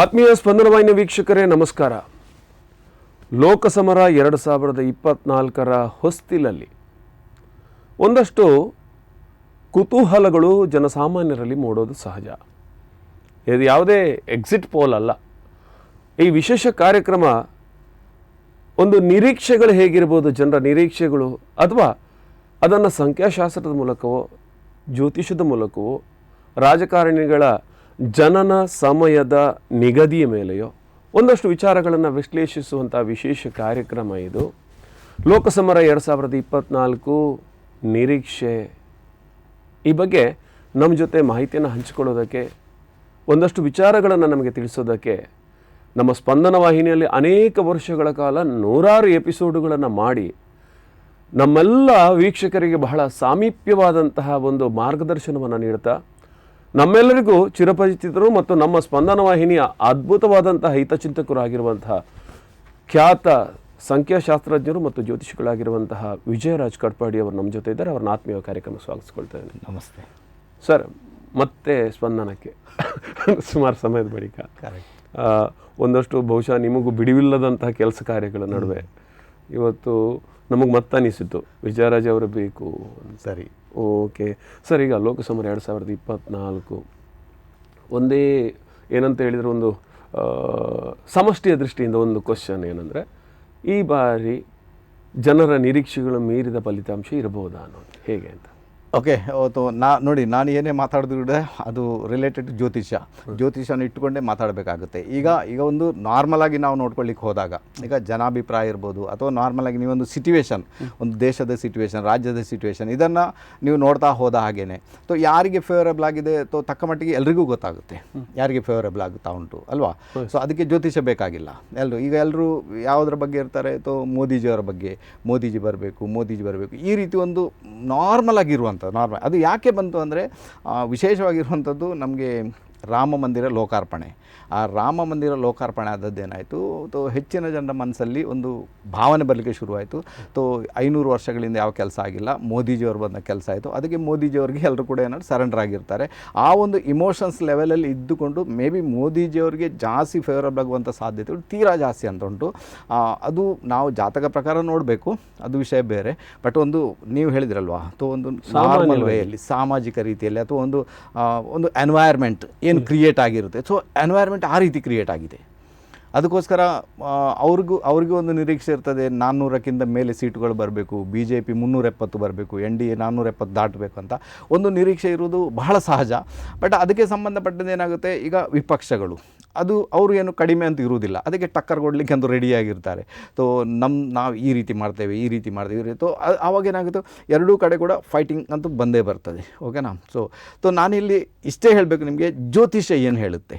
ಆತ್ಮೀಯ ಸ್ಪಂದನವಾಹಿನಿ ವೀಕ್ಷಕರೇ, ನಮಸ್ಕಾರ. ಲೋಕಸಮರ ಎರಡು ಸಾವಿರದ ಇಪ್ಪತ್ನಾಲ್ಕರ ಹೊಸ್ತಿಲಲ್ಲಿ ಒಂದಷ್ಟು ಕುತೂಹಲಗಳು ಜನಸಾಮಾನ್ಯರಲ್ಲಿ ಮೂಡೋದು ಸಹಜ. ಇದು ಯಾವುದೇ ಎಕ್ಸಿಟ್ ಪೋಲ್ ಅಲ್ಲ. ಈ ವಿಶೇಷ ಕಾರ್ಯಕ್ರಮ ಒಂದು ನಿರೀಕ್ಷೆಗಳು ಹೇಗಿರ್ಬೋದು, ಜನರ ನಿರೀಕ್ಷೆಗಳು, ಅಥವಾ ಅದನ್ನು ಸಂಖ್ಯಾಶಾಸ್ತ್ರದ ಮೂಲಕವೋ, ಜ್ಯೋತಿಷದ ಮೂಲಕವೋ, ರಾಜಕಾರಣಿಗಳ ಜನನ ಸಮಯದ ನಿಗದಿಯ ಮೇಲೆಯೋ ಒಂದಷ್ಟು ವಿಚಾರಗಳನ್ನು ವಿಶ್ಲೇಷಿಸುವಂಥ ವಿಶೇಷ ಕಾರ್ಯಕ್ರಮ ಇದು. ಲೋಕಸಮರ ಎರಡು ಸಾವಿರದ ಇಪ್ಪತ್ನಾಲ್ಕು ನಿರೀಕ್ಷೆ ಈ ಬಗ್ಗೆ ನಮ್ಮ ಜೊತೆ ಮಾಹಿತಿಯನ್ನು ಹಂಚಿಕೊಳ್ಳೋದಕ್ಕೆ, ಒಂದಷ್ಟು ವಿಚಾರಗಳನ್ನು ನಮಗೆ ತಿಳಿಸೋದಕ್ಕೆ, ನಮ್ಮ ಸ್ಪಂದನ ವಾಹಿನಿಯಲ್ಲಿ ಅನೇಕ ವರ್ಷಗಳ ಕಾಲ ನೂರಾರು ಎಪಿಸೋಡುಗಳನ್ನು ಮಾಡಿ, ನಮ್ಮೆಲ್ಲ ವೀಕ್ಷಕರಿಗೆ ಬಹಳ ಸಾಮೀಪ್ಯವಾದಂತಹ ಒಂದು ಮಾರ್ಗದರ್ಶನವನ್ನು ನೀಡ್ತಾ ನಮ್ಮೆಲ್ಲರಿಗೂ ಚಿರಪರಿಚಿತರು ಮತ್ತು ನಮ್ಮ ಸ್ಪಂದನ ವಾಹಿನಿಯ ಅದ್ಭುತವಾದಂತಹ ಹಿತಚಿಂತಕರು ಆಗಿರುವಂತಹ ಖ್ಯಾತ ಸಂಖ್ಯಾಶಾಸ್ತ್ರಜ್ಞರು ಮತ್ತು ಜ್ಯೋತಿಷಿಗಳಾಗಿರುವಂತಹ ವಿಜಯರಾಜ್ ಕಡ್ಪಾಡಿ ಅವರು ನಮ್ಮ ಜೊತೆ ಇದ್ದಾರೆ. ಅವ್ರನ್ನ ಆತ್ಮೀಯ ಕಾರ್ಯಕ್ರಮ ಸ್ವಾಗತಿಸ್ಕೊಳ್ತಾ ಇದ್ದೀನಿ. ನಮಸ್ತೆ. ಸರ್ ಮತ್ತೆ ಸ್ಪಂದನಕ್ಕೆ ಸುಮಾರು ಸಮಯದ ಬಳಿಕ. ಒಂದಷ್ಟು ಬಹುಶಃ ನಿಮಗೂ ಬಿಡಿವಿಲ್ಲದಂತಹ ಕೆಲಸ ಕಾರ್ಯಗಳ ನಡುವೆ ಇವತ್ತು ನಮಗೆ ಮತ್ತನಿಸಿತು ವಿಜಯರಾಜ್ ಅವರು ಬೇಕು. ಸರಿ. ಓಕೆ. ಸರ್ ಈಗ ಲೋಕಸಮರ ಎರಡು ಸಾವಿರದ ಇಪ್ಪತ್ನಾಲ್ಕು. ಒಂದೇ ಏನಂತ ಹೇಳಿದರೆ ಒಂದು ಸಮಷ್ಟಿಯ ದೃಷ್ಟಿಯಿಂದ ಒಂದು ಕ್ವಶನ್ ಏನಂದರೆ ಈ ಬಾರಿ ಜನರ ನಿರೀಕ್ಷೆಗಳು ಮೀರಿದ ಫಲಿತಾಂಶ ಇರಬಹುದಾ ಅನ್ನೋದು. ಹೇಗೆ ಅಂತ. ಓಕೆ ಅವತ್ತು ನಾ, ನೋಡಿ, ನಾನು ಏನೇ ಮಾತಾಡಿದ್ರು ಅದು ರಿಲೇಟೆಡ್ ಜ್ಯೋತಿಷ್ಯ. ಜ್ಯೋತಿಷ್ಯನ ಇಟ್ಟುಕೊಂಡೇ ಮಾತಾಡಬೇಕಾಗುತ್ತೆ. ಈಗ ಈಗ ಒಂದು ನಾರ್ಮಲ್ ಆಗಿ ನಾವು ನೋಡ್ಕೊಳ್ಳಿಕ್ಕೆ ಹೋದಾಗ, ಈಗ ಜನಾಭಿಪ್ರಾಯ ಇರ್ಬೋದು, ಅಥವಾ ನಾರ್ಮಲ್ ಆಗಿ ನೀವೊಂದು ಸಿಚುವೇಶನ್ ಒಂದು ದೇಶದ ಸಿಚುವೇಶನ್ ರಾಜ್ಯದ ಸಿಚುವೇಶನ್ ಇದನ್ನು ನೀವು ನೋಡ್ತಾ ಹೋದ ಹಾಗೇನೆ. ಸೊ ಯಾರಿಗೆ ಫೇವರಬಲ್ ಆಗಿದೆ, ತೋ, ತಕ್ಕ ಮಟ್ಟಿಗೆ ಎಲ್ರಿಗೂ ಗೊತ್ತಾಗುತ್ತೆ. ಯಾರಿಗೆ ಫೇವರಬಲ್ ಆಗುತ್ತಾ ಉಂಟು, ಅಲ್ವಾ? ಸೊ ಅದಕ್ಕೆ ಜ್ಯೋತಿಷ್ಯ ಬೇಕಾಗಿಲ್ಲ. ಎಲ್ಲರೂ ಈಗ ಎಲ್ಲರೂ ಯಾವುದ್ರ ಬಗ್ಗೆ ಇರ್ತಾರೆ, ತೋ, ಮೋದಿಜಿಯವರ ಬಗ್ಗೆ, ಮೋದಿಜಿ ಬರಬೇಕು ಮೋದಿಜಿ ಬರಬೇಕು, ಈ ರೀತಿ ಒಂದು ನಾರ್ಮಲ್ ಆಗಿರುವಂಥ ನಾರ್ಮಲ್ ಅದು ಯಾಕೆ ಬಂತು ಅಂದರೆ ವಿಶೇಷವಾಗಿರುವಂಥದ್ದು ನಮಗೆ ರಾಮ ಮಂದಿರ ಲೋಕಾರ್ಪಣೆ. ಆ ರಾಮ ಮಂದಿರ ಲೋಕಾರ್ಪಣೆ ಆದದ್ದೇನಾಯಿತು ತೋ ಹೆಚ್ಚಿನ ಜನರ ಮನಸ್ಸಲ್ಲಿ ಒಂದು ಭಾವನೆ ಬರಲಿಕ್ಕೆ ಶುರುವಾಯಿತು. ತೋ ಐನೂರು ವರ್ಷಗಳಿಂದ ಯಾವ ಕೆಲಸ ಆಗಿಲ್ಲ. ಮೋದಿಜಿಯವರು ಬಂದ ಕೆಲಸ ಆಯಿತು. ಅದಕ್ಕೆ ಮೋದಿಜಿಯವ್ರಿಗೆ ಎಲ್ಲರೂ ಕೂಡ ಏನಾದ್ರು ಸರೆಂಡರ್ ಆಗಿರ್ತಾರೆ. ಆ ಒಂದು ಇಮೋಷನ್ಸ್ ಲೆವೆಲಲ್ಲಿ ಇದ್ದುಕೊಂಡು ಮೇ ಬಿ ಮೋದಿಜಿಯವರಿಗೆ ಜಾಸ್ತಿ ಫೇವರಬಲ್ ಆಗುವಂಥ ಸಾಧ್ಯತೆಗಳು ತೀರಾ ಜಾಸ್ತಿ ಅಂತ ಉಂಟು. ಅದು ನಾವು ಜಾತಕ ಪ್ರಕಾರ ನೋಡಬೇಕು. ಅದು ವಿಷಯ ಬೇರೆ. ಬಟ್ ಒಂದು ನೀವು ಹೇಳಿದ್ರಲ್ವಾ? ಅಥವಾ ಒಂದು ನಾರ್ಮಲ್ ವೇಯಲ್ಲಿ ಸಾಮಾಜಿಕ ರೀತಿಯಲ್ಲಿ ಅಥವಾ ಒಂದು ಒಂದು ಎನ್ವೈರ್ಮೆಂಟ್ ಏನು ಕ್ರಿಯೇಟ್ ಆಗಿರುತ್ತೆ. ಸೊ ಎನ್ವೈರ್ಮೆಂಟ್ ಆ ರೀತಿ ಕ್ರಿಯೇಟ್ ಆಗಿದೆ. ಅದಕ್ಕೋಸ್ಕರ ಅವ್ರಿಗೂ ಅವ್ರಿಗೂ ಒಂದು ನಿರೀಕ್ಷೆ ಇರ್ತದೆ, ನಾನ್ನೂರಕ್ಕಿಂತ ಮೇಲೆ ಸೀಟುಗಳು ಬರಬೇಕು ಬಿ ಜೆ ಪಿ ಮುನ್ನೂರ ಎಪ್ಪತ್ತು ಬರಬೇಕು ಎನ್ ಡಿ ಎ ನಾನ್ನೂರ ಎಪ್ಪತ್ತು ದಾಟಬೇಕು ಅಂತ ಒಂದು ನಿರೀಕ್ಷೆ ಇರುವುದು ಬಹಳ ಸಹಜ. ಬಟ್ ಅದಕ್ಕೆ ಸಂಬಂಧಪಟ್ಟದ್ದು ಏನಾಗುತ್ತೆ, ಈಗ ವಿಪಕ್ಷಗಳು. ಅದು ಅವರು ಏನು ಕಡಿಮೆ ಅಂತ ಇರುವುದಿಲ್ಲ. ಅದಕ್ಕೆ ಟಕ್ಕರ್ ಕೊಡಲಿಕ್ಕೆ ಅಂತ ರೆಡಿಯಾಗಿರ್ತಾರೆ ಸೊ ನಮ್ಮ ನಾವು ಈ ರೀತಿ ಮಾಡ್ತೇವೆ, ಈ ರೀತಿ ಮಾಡ್ತೇವೆ ತೋ ರೀತಿ. ಸೊ ಆವಾಗ ಏನಾಗುತ್ತೆ, ಎರಡೂ ಕಡೆ ಕೂಡ ಫೈಟಿಂಗ್ ಅಂತೂ ಬಂದೇ ಬರ್ತದೆ. ಓಕೆನಾ ಸೊ ಸೊ ನಾನಿಲ್ಲಿ ಇಷ್ಟೇ ಹೇಳಬೇಕು ನಿಮಗೆ, ಜ್ಯೋತಿಷ್ಯ ಏನು ಹೇಳುತ್ತೆ?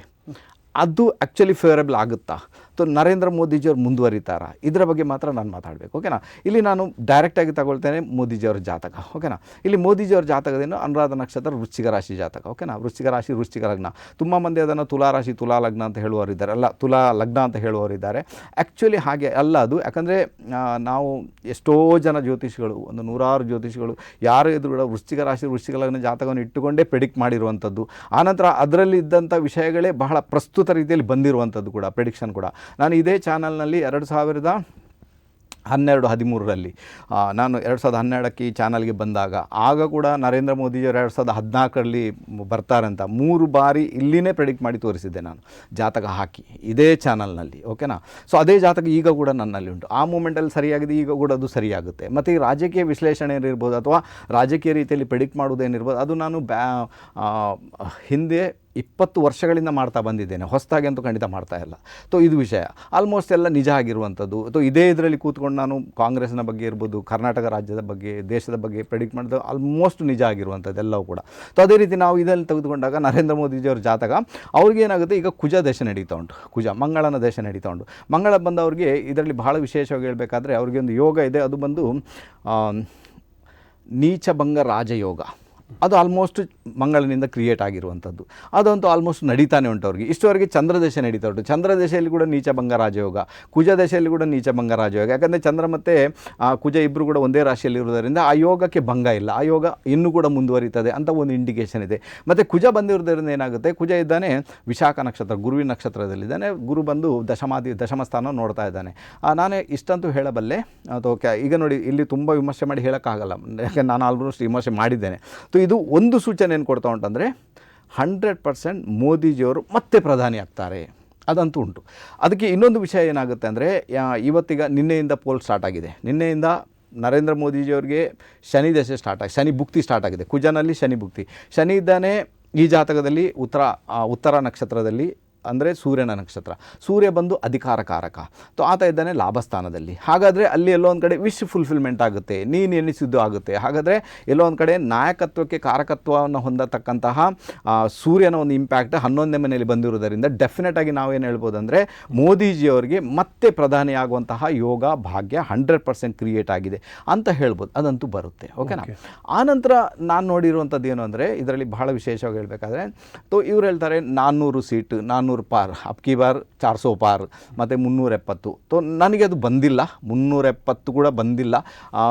ಅದು ಆ್ಯಕ್ಚುಲಿ ಫೇವರಬಲ್ ಆಗುತ್ತಾ? ಸೊ ನರೇಂದ್ರ ಮೋದಿಜಿಯವ್ರು ಮುಂದುವರಿತಾರಾ? ಇದರ ಬಗ್ಗೆ ಮಾತ್ರ ನಾನು ಮಾತಾಡಬೇಕು ಓಕೆನಾ ಇಲ್ಲಿ ನಾನು ಡೈರೆಕ್ಟಾಗಿ ತಗೊಳ್ತೇನೆ ಮೋದಿಜಿಯವರ ಜಾತಕ ಓಕೆನಾ ಇಲ್ಲಿ ಮೋದಿಜಿಯವರ ಜಾತಕದೇನು ಅನುರಾಧ ನಕ್ಷತ್ರ ವೃಶ್ಚಿಕ ರಾಶಿ ಜಾತಕ ಓಕೆನಾ ವೃಶ್ಚಿಕ ರಾಶಿ, ವೃಶ್ಚಿಕ ಲಗ್ನ. ತುಂಬ ಮಂದಿ ಅದನ್ನು ತುಲಾ ರಾಶಿ, ತುಲಾ ಲಗ್ನ ಅಂತ ಹೇಳುವವರಿದ್ದಾರೆ ಅಲ್ಲ, ತುಲಾ ಲಗ್ನ ಅಂತ ಹೇಳುವವರಿದ್ದಾರೆ ಆ್ಯಕ್ಚುಲಿ ಹಾಗೆ ಅಲ್ಲ ಅದು, ಯಾಕಂದರೆ ನಾವು ಎಷ್ಟೋ ಜನ ಜ್ಯೋತಿಷಿಗಳು, ಒಂದು ನೂರಾರು ಜ್ಯೋತಿಷಿಗಳು, ಯಾರು ಎದುರು ಕೂಡ ವೃಶ್ಚಿಕ ರಾಶಿ, ವೃಶ್ಚಿಕ ಲಗ್ನ ಜಾತಕವನ್ನು ಇಟ್ಟುಕೊಂಡೇ ಪ್ರೆಡಿಕ್ಟ್ ಮಾಡಿರುವಂಥದ್ದು. ಆನಂತರ ಅದರಲ್ಲಿ ಇದ್ದಂಥ ವಿಷಯಗಳೇ ಬಹಳ ಪ್ರಸ್ತುತ ರೀತಿಯಲ್ಲಿ ಬಂದಿರುವಂಥದ್ದು ಕೂಡ ಪ್ರೆಡಿಕ್ಷನ್ ಕೂಡ. ನಾನು ಇದೇ ಚಾನಲ್ನಲ್ಲಿ ಎರಡು ಸಾವಿರದ ಹನ್ನೆರಡು, ಹದಿಮೂರರಲ್ಲಿ ನಾನು ಎರಡು ಸಾವಿರದ ಹನ್ನೆರಡಕ್ಕೆ ಈ ಚಾನಲ್ಗೆ ಬಂದಾಗ, ಆಗ ಕೂಡ ನರೇಂದ್ರ ಮೋದಿಯವರು ಎರಡು ಸಾವಿರದ ಹದಿನಾಲ್ಕರಲ್ಲಿ ಬರ್ತಾರಂತ ಮೂರು ಬಾರಿ ಇಲ್ಲಿನೇ ಪ್ರೆಡಿಕ್ಟ್ ಮಾಡಿ ತೋರಿಸಿದ್ದೆ ನಾನು, ಜಾತಕ ಹಾಕಿ, ಇದೇ ಚಾನಲ್ನಲ್ಲಿ ಓಕೆನಾ ಸೊ ಅದೇ ಜಾತಕ ಈಗ ಕೂಡ ನನ್ನಲ್ಲಿ ಉಂಟು. ಆ ಮೂಮೆಂಟಲ್ಲಿ ಸರಿಯಾಗಿದೆ, ಈಗ ಕೂಡ ಅದು ಸರಿಯಾಗುತ್ತೆ. ಮತ್ತು ಈ ರಾಜಕೀಯ ವಿಶ್ಲೇಷಣೆ ಏನಿರ್ಬೋದು ಅಥವಾ ರಾಜಕೀಯ ರೀತಿಯಲ್ಲಿ ಪ್ರೆಡಿಕ್ಟ್ ಮಾಡೋದೇನಿರ್ಬೋದು ಅದು ನಾನು ಬ್ಯಾ ಹಿಂದೆ ಇಪ್ಪತ್ತು ವರ್ಷಗಳಿಂದ ಮಾಡ್ತಾ ಬಂದಿದ್ದೇನೆ. ಹೊಸದಾಗಿ ಅಂತೂ ಖಂಡಿತ ಮಾಡ್ತಾ ಇಲ್ಲ. ಸೊ ಇದು ವಿಷಯ. ಆಲ್ಮೋಸ್ಟ್ ಎಲ್ಲ ನಿಜ ಆಗಿರುವಂಥದ್ದು. ಅಥವಾ ಇದೇ ಇದರಲ್ಲಿ ಕೂತ್ಕೊಂಡು ನಾನು ಕಾಂಗ್ರೆಸ್ನ ಬಗ್ಗೆ ಇರ್ಬೋದು, ಕರ್ನಾಟಕ ರಾಜ್ಯದ ಬಗ್ಗೆ, ದೇಶದ ಬಗ್ಗೆ ಪ್ರೆಡಿಕ್ಟ್ ಮಾಡಿದ್ದು ಆಲ್ಮೋಸ್ಟ್ ನಿಜ ಆಗಿರುವಂಥದ್ದು ಎಲ್ಲವೂ ಕೂಡ. ಸೊ ಅದೇ ರೀತಿ ನಾವು ಇದರಲ್ಲಿ ತೆಗೆದುಕೊಂಡಾಗ ನರೇಂದ್ರ ಮೋದಿಜಿಯವ್ರ ಜಾತಕ ಅವ್ರಿಗೇನಾಗುತ್ತೆ ಈಗ ಕುಜ ದೇಶ ನಡೀತಾ ಉಂಟು. ಕುಜ, ಮಂಗಳನ ದೇಶ ನಡೀತಾ ಉಂಟು. ಮಂಗಳ ಬಂದವ್ರಿಗೆ ಇದರಲ್ಲಿ ಬಹಳ ವಿಶೇಷವಾಗಿ ಹೇಳಬೇಕಾದ್ರೆ ಅವ್ರಿಗೆ ಒಂದು ಯೋಗ ಇದೆ. ಅದು ಬಂದು ನೀಚಭಂಗ ರಾಜಯೋಗ. ಅದು ಆಲ್ಮೋಸ್ಟ್ ಮಂಗಳನಿಂದ ಕ್ರಿಯೇಟ್ ಆಗಿರುವಂಥದ್ದು. ಅದಂತೂ ಆಲ್ಮೋಸ್ಟ್ ನಡೀತಾನೆ ಉಂಟು ಅವ್ರಿಗೆ. ಇಷ್ಟವರೆಗೆ ಚಂದ್ರದೇಶ ನಡೀತಾ ಉಂಟು. ಚಂದ್ರದೇಶದಲ್ಲಿ ಕೂಡ ನೀಚ ನೀಚಭಂಗ ರಾಜಯೋಗ ಕುಜ ದೇಶದಲ್ಲಿ ಕೂಡ ನೀಚ ನೀಚಭಂಗ ರಾಜಯೋಗ. ಯಾಕಂದರೆ ಚಂದ್ರ ಮತ್ತು ಆ, ಕುಜ ಇಬ್ಬರು ಕೂಡ ಒಂದೇ ರಾಶಿಯಲ್ಲಿ ಇರುವುದರಿಂದ ಆ ಯೋಗಕ್ಕೆ ಭಂಗ ಇಲ್ಲ. ಆ ಯೋಗ ಇನ್ನೂ ಕೂಡ ಮುಂದುವರಿತದೆ ಅಂತ ಒಂದು ಇಂಡಿಕೇಶನ್ ಇದೆ. ಮತ್ತು ಕುಜ ಬಂದಿರೋದ್ರಿಂದ ಏನಾಗುತ್ತೆ? ಕುಜ ಇದ್ದಾನೆ ವಿಶಾಖ ನಕ್ಷತ್ರ ಗುರುವಿನ ನಕ್ಷತ್ರದಲ್ಲಿದ್ದಾನೆ. ಗುರು ಬಂದು ದಶಮಾದಿ ದಶಮ ಸ್ಥಾನ ನೋಡ್ತಾ ಇದ್ದಾನೆ. ನಾನೇ ಇಷ್ಟಂತೂ ಹೇಳಬಲ್ಲೆ. ಅಥವಾ ಈಗ ನೋಡಿ ಇಲ್ಲಿ ತುಂಬ ವಿಮರ್ಶೆ ಮಾಡಿ ಹೇಳೋಕ್ಕಾಗಲ್ಲ. ಯಾಕೆ ನಾನು ಆಲ್ಮೋಸ್ಟ್ ವಿಮರ್ಶೆ ಮಾಡಿದ್ದೇನೆ. ಸೊ ಇದು ಒಂದು ಸೂಚನೆ ಏನು ಕೊಡ್ತಾ ಉಂಟಂದರೆ ಹಂಡ್ರೆಡ್ ಪರ್ಸೆಂಟ್ ಮೋದಿಜಿಯವರು ಮತ್ತೆ ಪ್ರಧಾನಿ ಆಗ್ತಾರೆ. ಅದಂತೂ ಉಂಟು. ಅದಕ್ಕೆ ಇನ್ನೊಂದು ವಿಷಯ ಏನಾಗುತ್ತೆ ಅಂದರೆ ಇವತ್ತೀಗ ನಿನ್ನೆಯಿಂದ ಪೋಲ್ ಸ್ಟಾರ್ಟ್ ಆಗಿದೆ. ನಿನ್ನೆಯಿಂದ ನರೇಂದ್ರ ಮೋದಿಜಿಯವರಿಗೆ ಶನಿ ದಶೆ ಸ್ಟಾರ್ಟ್ ಆಗಿ, ಶನಿ ಭುಕ್ತಿ ಸ್ಟಾರ್ಟ್ ಆಗಿದೆ. ಕುಜನಲ್ಲಿ ಶನಿ ಭುಕ್ತಿ. ಶನಿ ಇದ್ದಾನೆ ಈ ಜಾತಕದಲ್ಲಿ ಉತ್ತರ ಉತ್ತರ ನಕ್ಷತ್ರದಲ್ಲಿ ಅಂದರೆ ಸೂರ್ಯನ ನಕ್ಷತ್ರ. ಸೂರ್ಯ ಬಂದು ಅಧಿಕಾರಕಾರಕ. ತೊ ಆತ ಇದ್ದಾನೆ ಲಾಭಸ್ಥಾನದಲ್ಲಿ. ಹಾಗಾದರೆ ಅಲ್ಲಿ ಎಲ್ಲೋ ಒಂದು ಕಡೆ ವಿಶ್ ಫುಲ್ಫಿಲ್ಮೆಂಟ್ ಆಗುತ್ತೆ ನೀನು ಎನಿಸಿದ್ದು ಆಗುತ್ತೆ. ಹಾಗಾದರೆ ಎಲ್ಲೋ ಒಂದು ಕಡೆ ನಾಯಕತ್ವಕ್ಕೆ ಕಾರಕತ್ವವನ್ನು ಹೊಂದತಕ್ಕಂತಹ ಸೂರ್ಯನ ಒಂದು ಇಂಪ್ಯಾಕ್ಟ್ ಹನ್ನೊಂದನೇ ಮನೆಯಲ್ಲಿ ಬಂದಿರೋದರಿಂದ ಡೆಫಿನೆಟ್ ಆಗಿ ನಾವೇನು ಹೇಳ್ಬೋದು ಅಂದರೆ ಮೋದಿಜಿಯವರಿಗೆ ಮತ್ತೆ ಪ್ರಧಾನಿಯಾಗುವಂತಹ ಯೋಗ ಭಾಗ್ಯ ಹಂಡ್ರೆಡ್ ಪರ್ಸೆಂಟ್ ಕ್ರಿಯೇಟ್ ಆಗಿದೆ ಅಂತ ಹೇಳ್ಬೋದು. ಅದಂತೂ ಬರುತ್ತೆ. ಓಕೆನಾ ಆನಂತರ ನಾನು ನೋಡಿರುವಂಥದ್ದು ಏನು ಅಂದರೆ ಇದರಲ್ಲಿ ಬಹಳ ವಿಶೇಷವಾಗಿ ಹೇಳಬೇಕಾದ್ರೆ ತೊ ಇವ್ರು ಹೇಳ್ತಾರೆ ನಾನ್ನೂರು ಸೀಟ್ ನಾನ್ನೂರು ಪಾರ್ ಅಪ್ಕಿ ಬಾರ್ ಚಾರ್ ಸೋ ಪಾರ್ ಮತ್ತು ಮುನ್ನೂರ ಎಪ್ಪತ್ತು. ತೋ ನನಗೆ ಅದು ಬಂದಿಲ್ಲ ಮುನ್ನೂರ ಎಪ್ಪತ್ತು ಕೂಡ ಬಂದಿಲ್ಲ.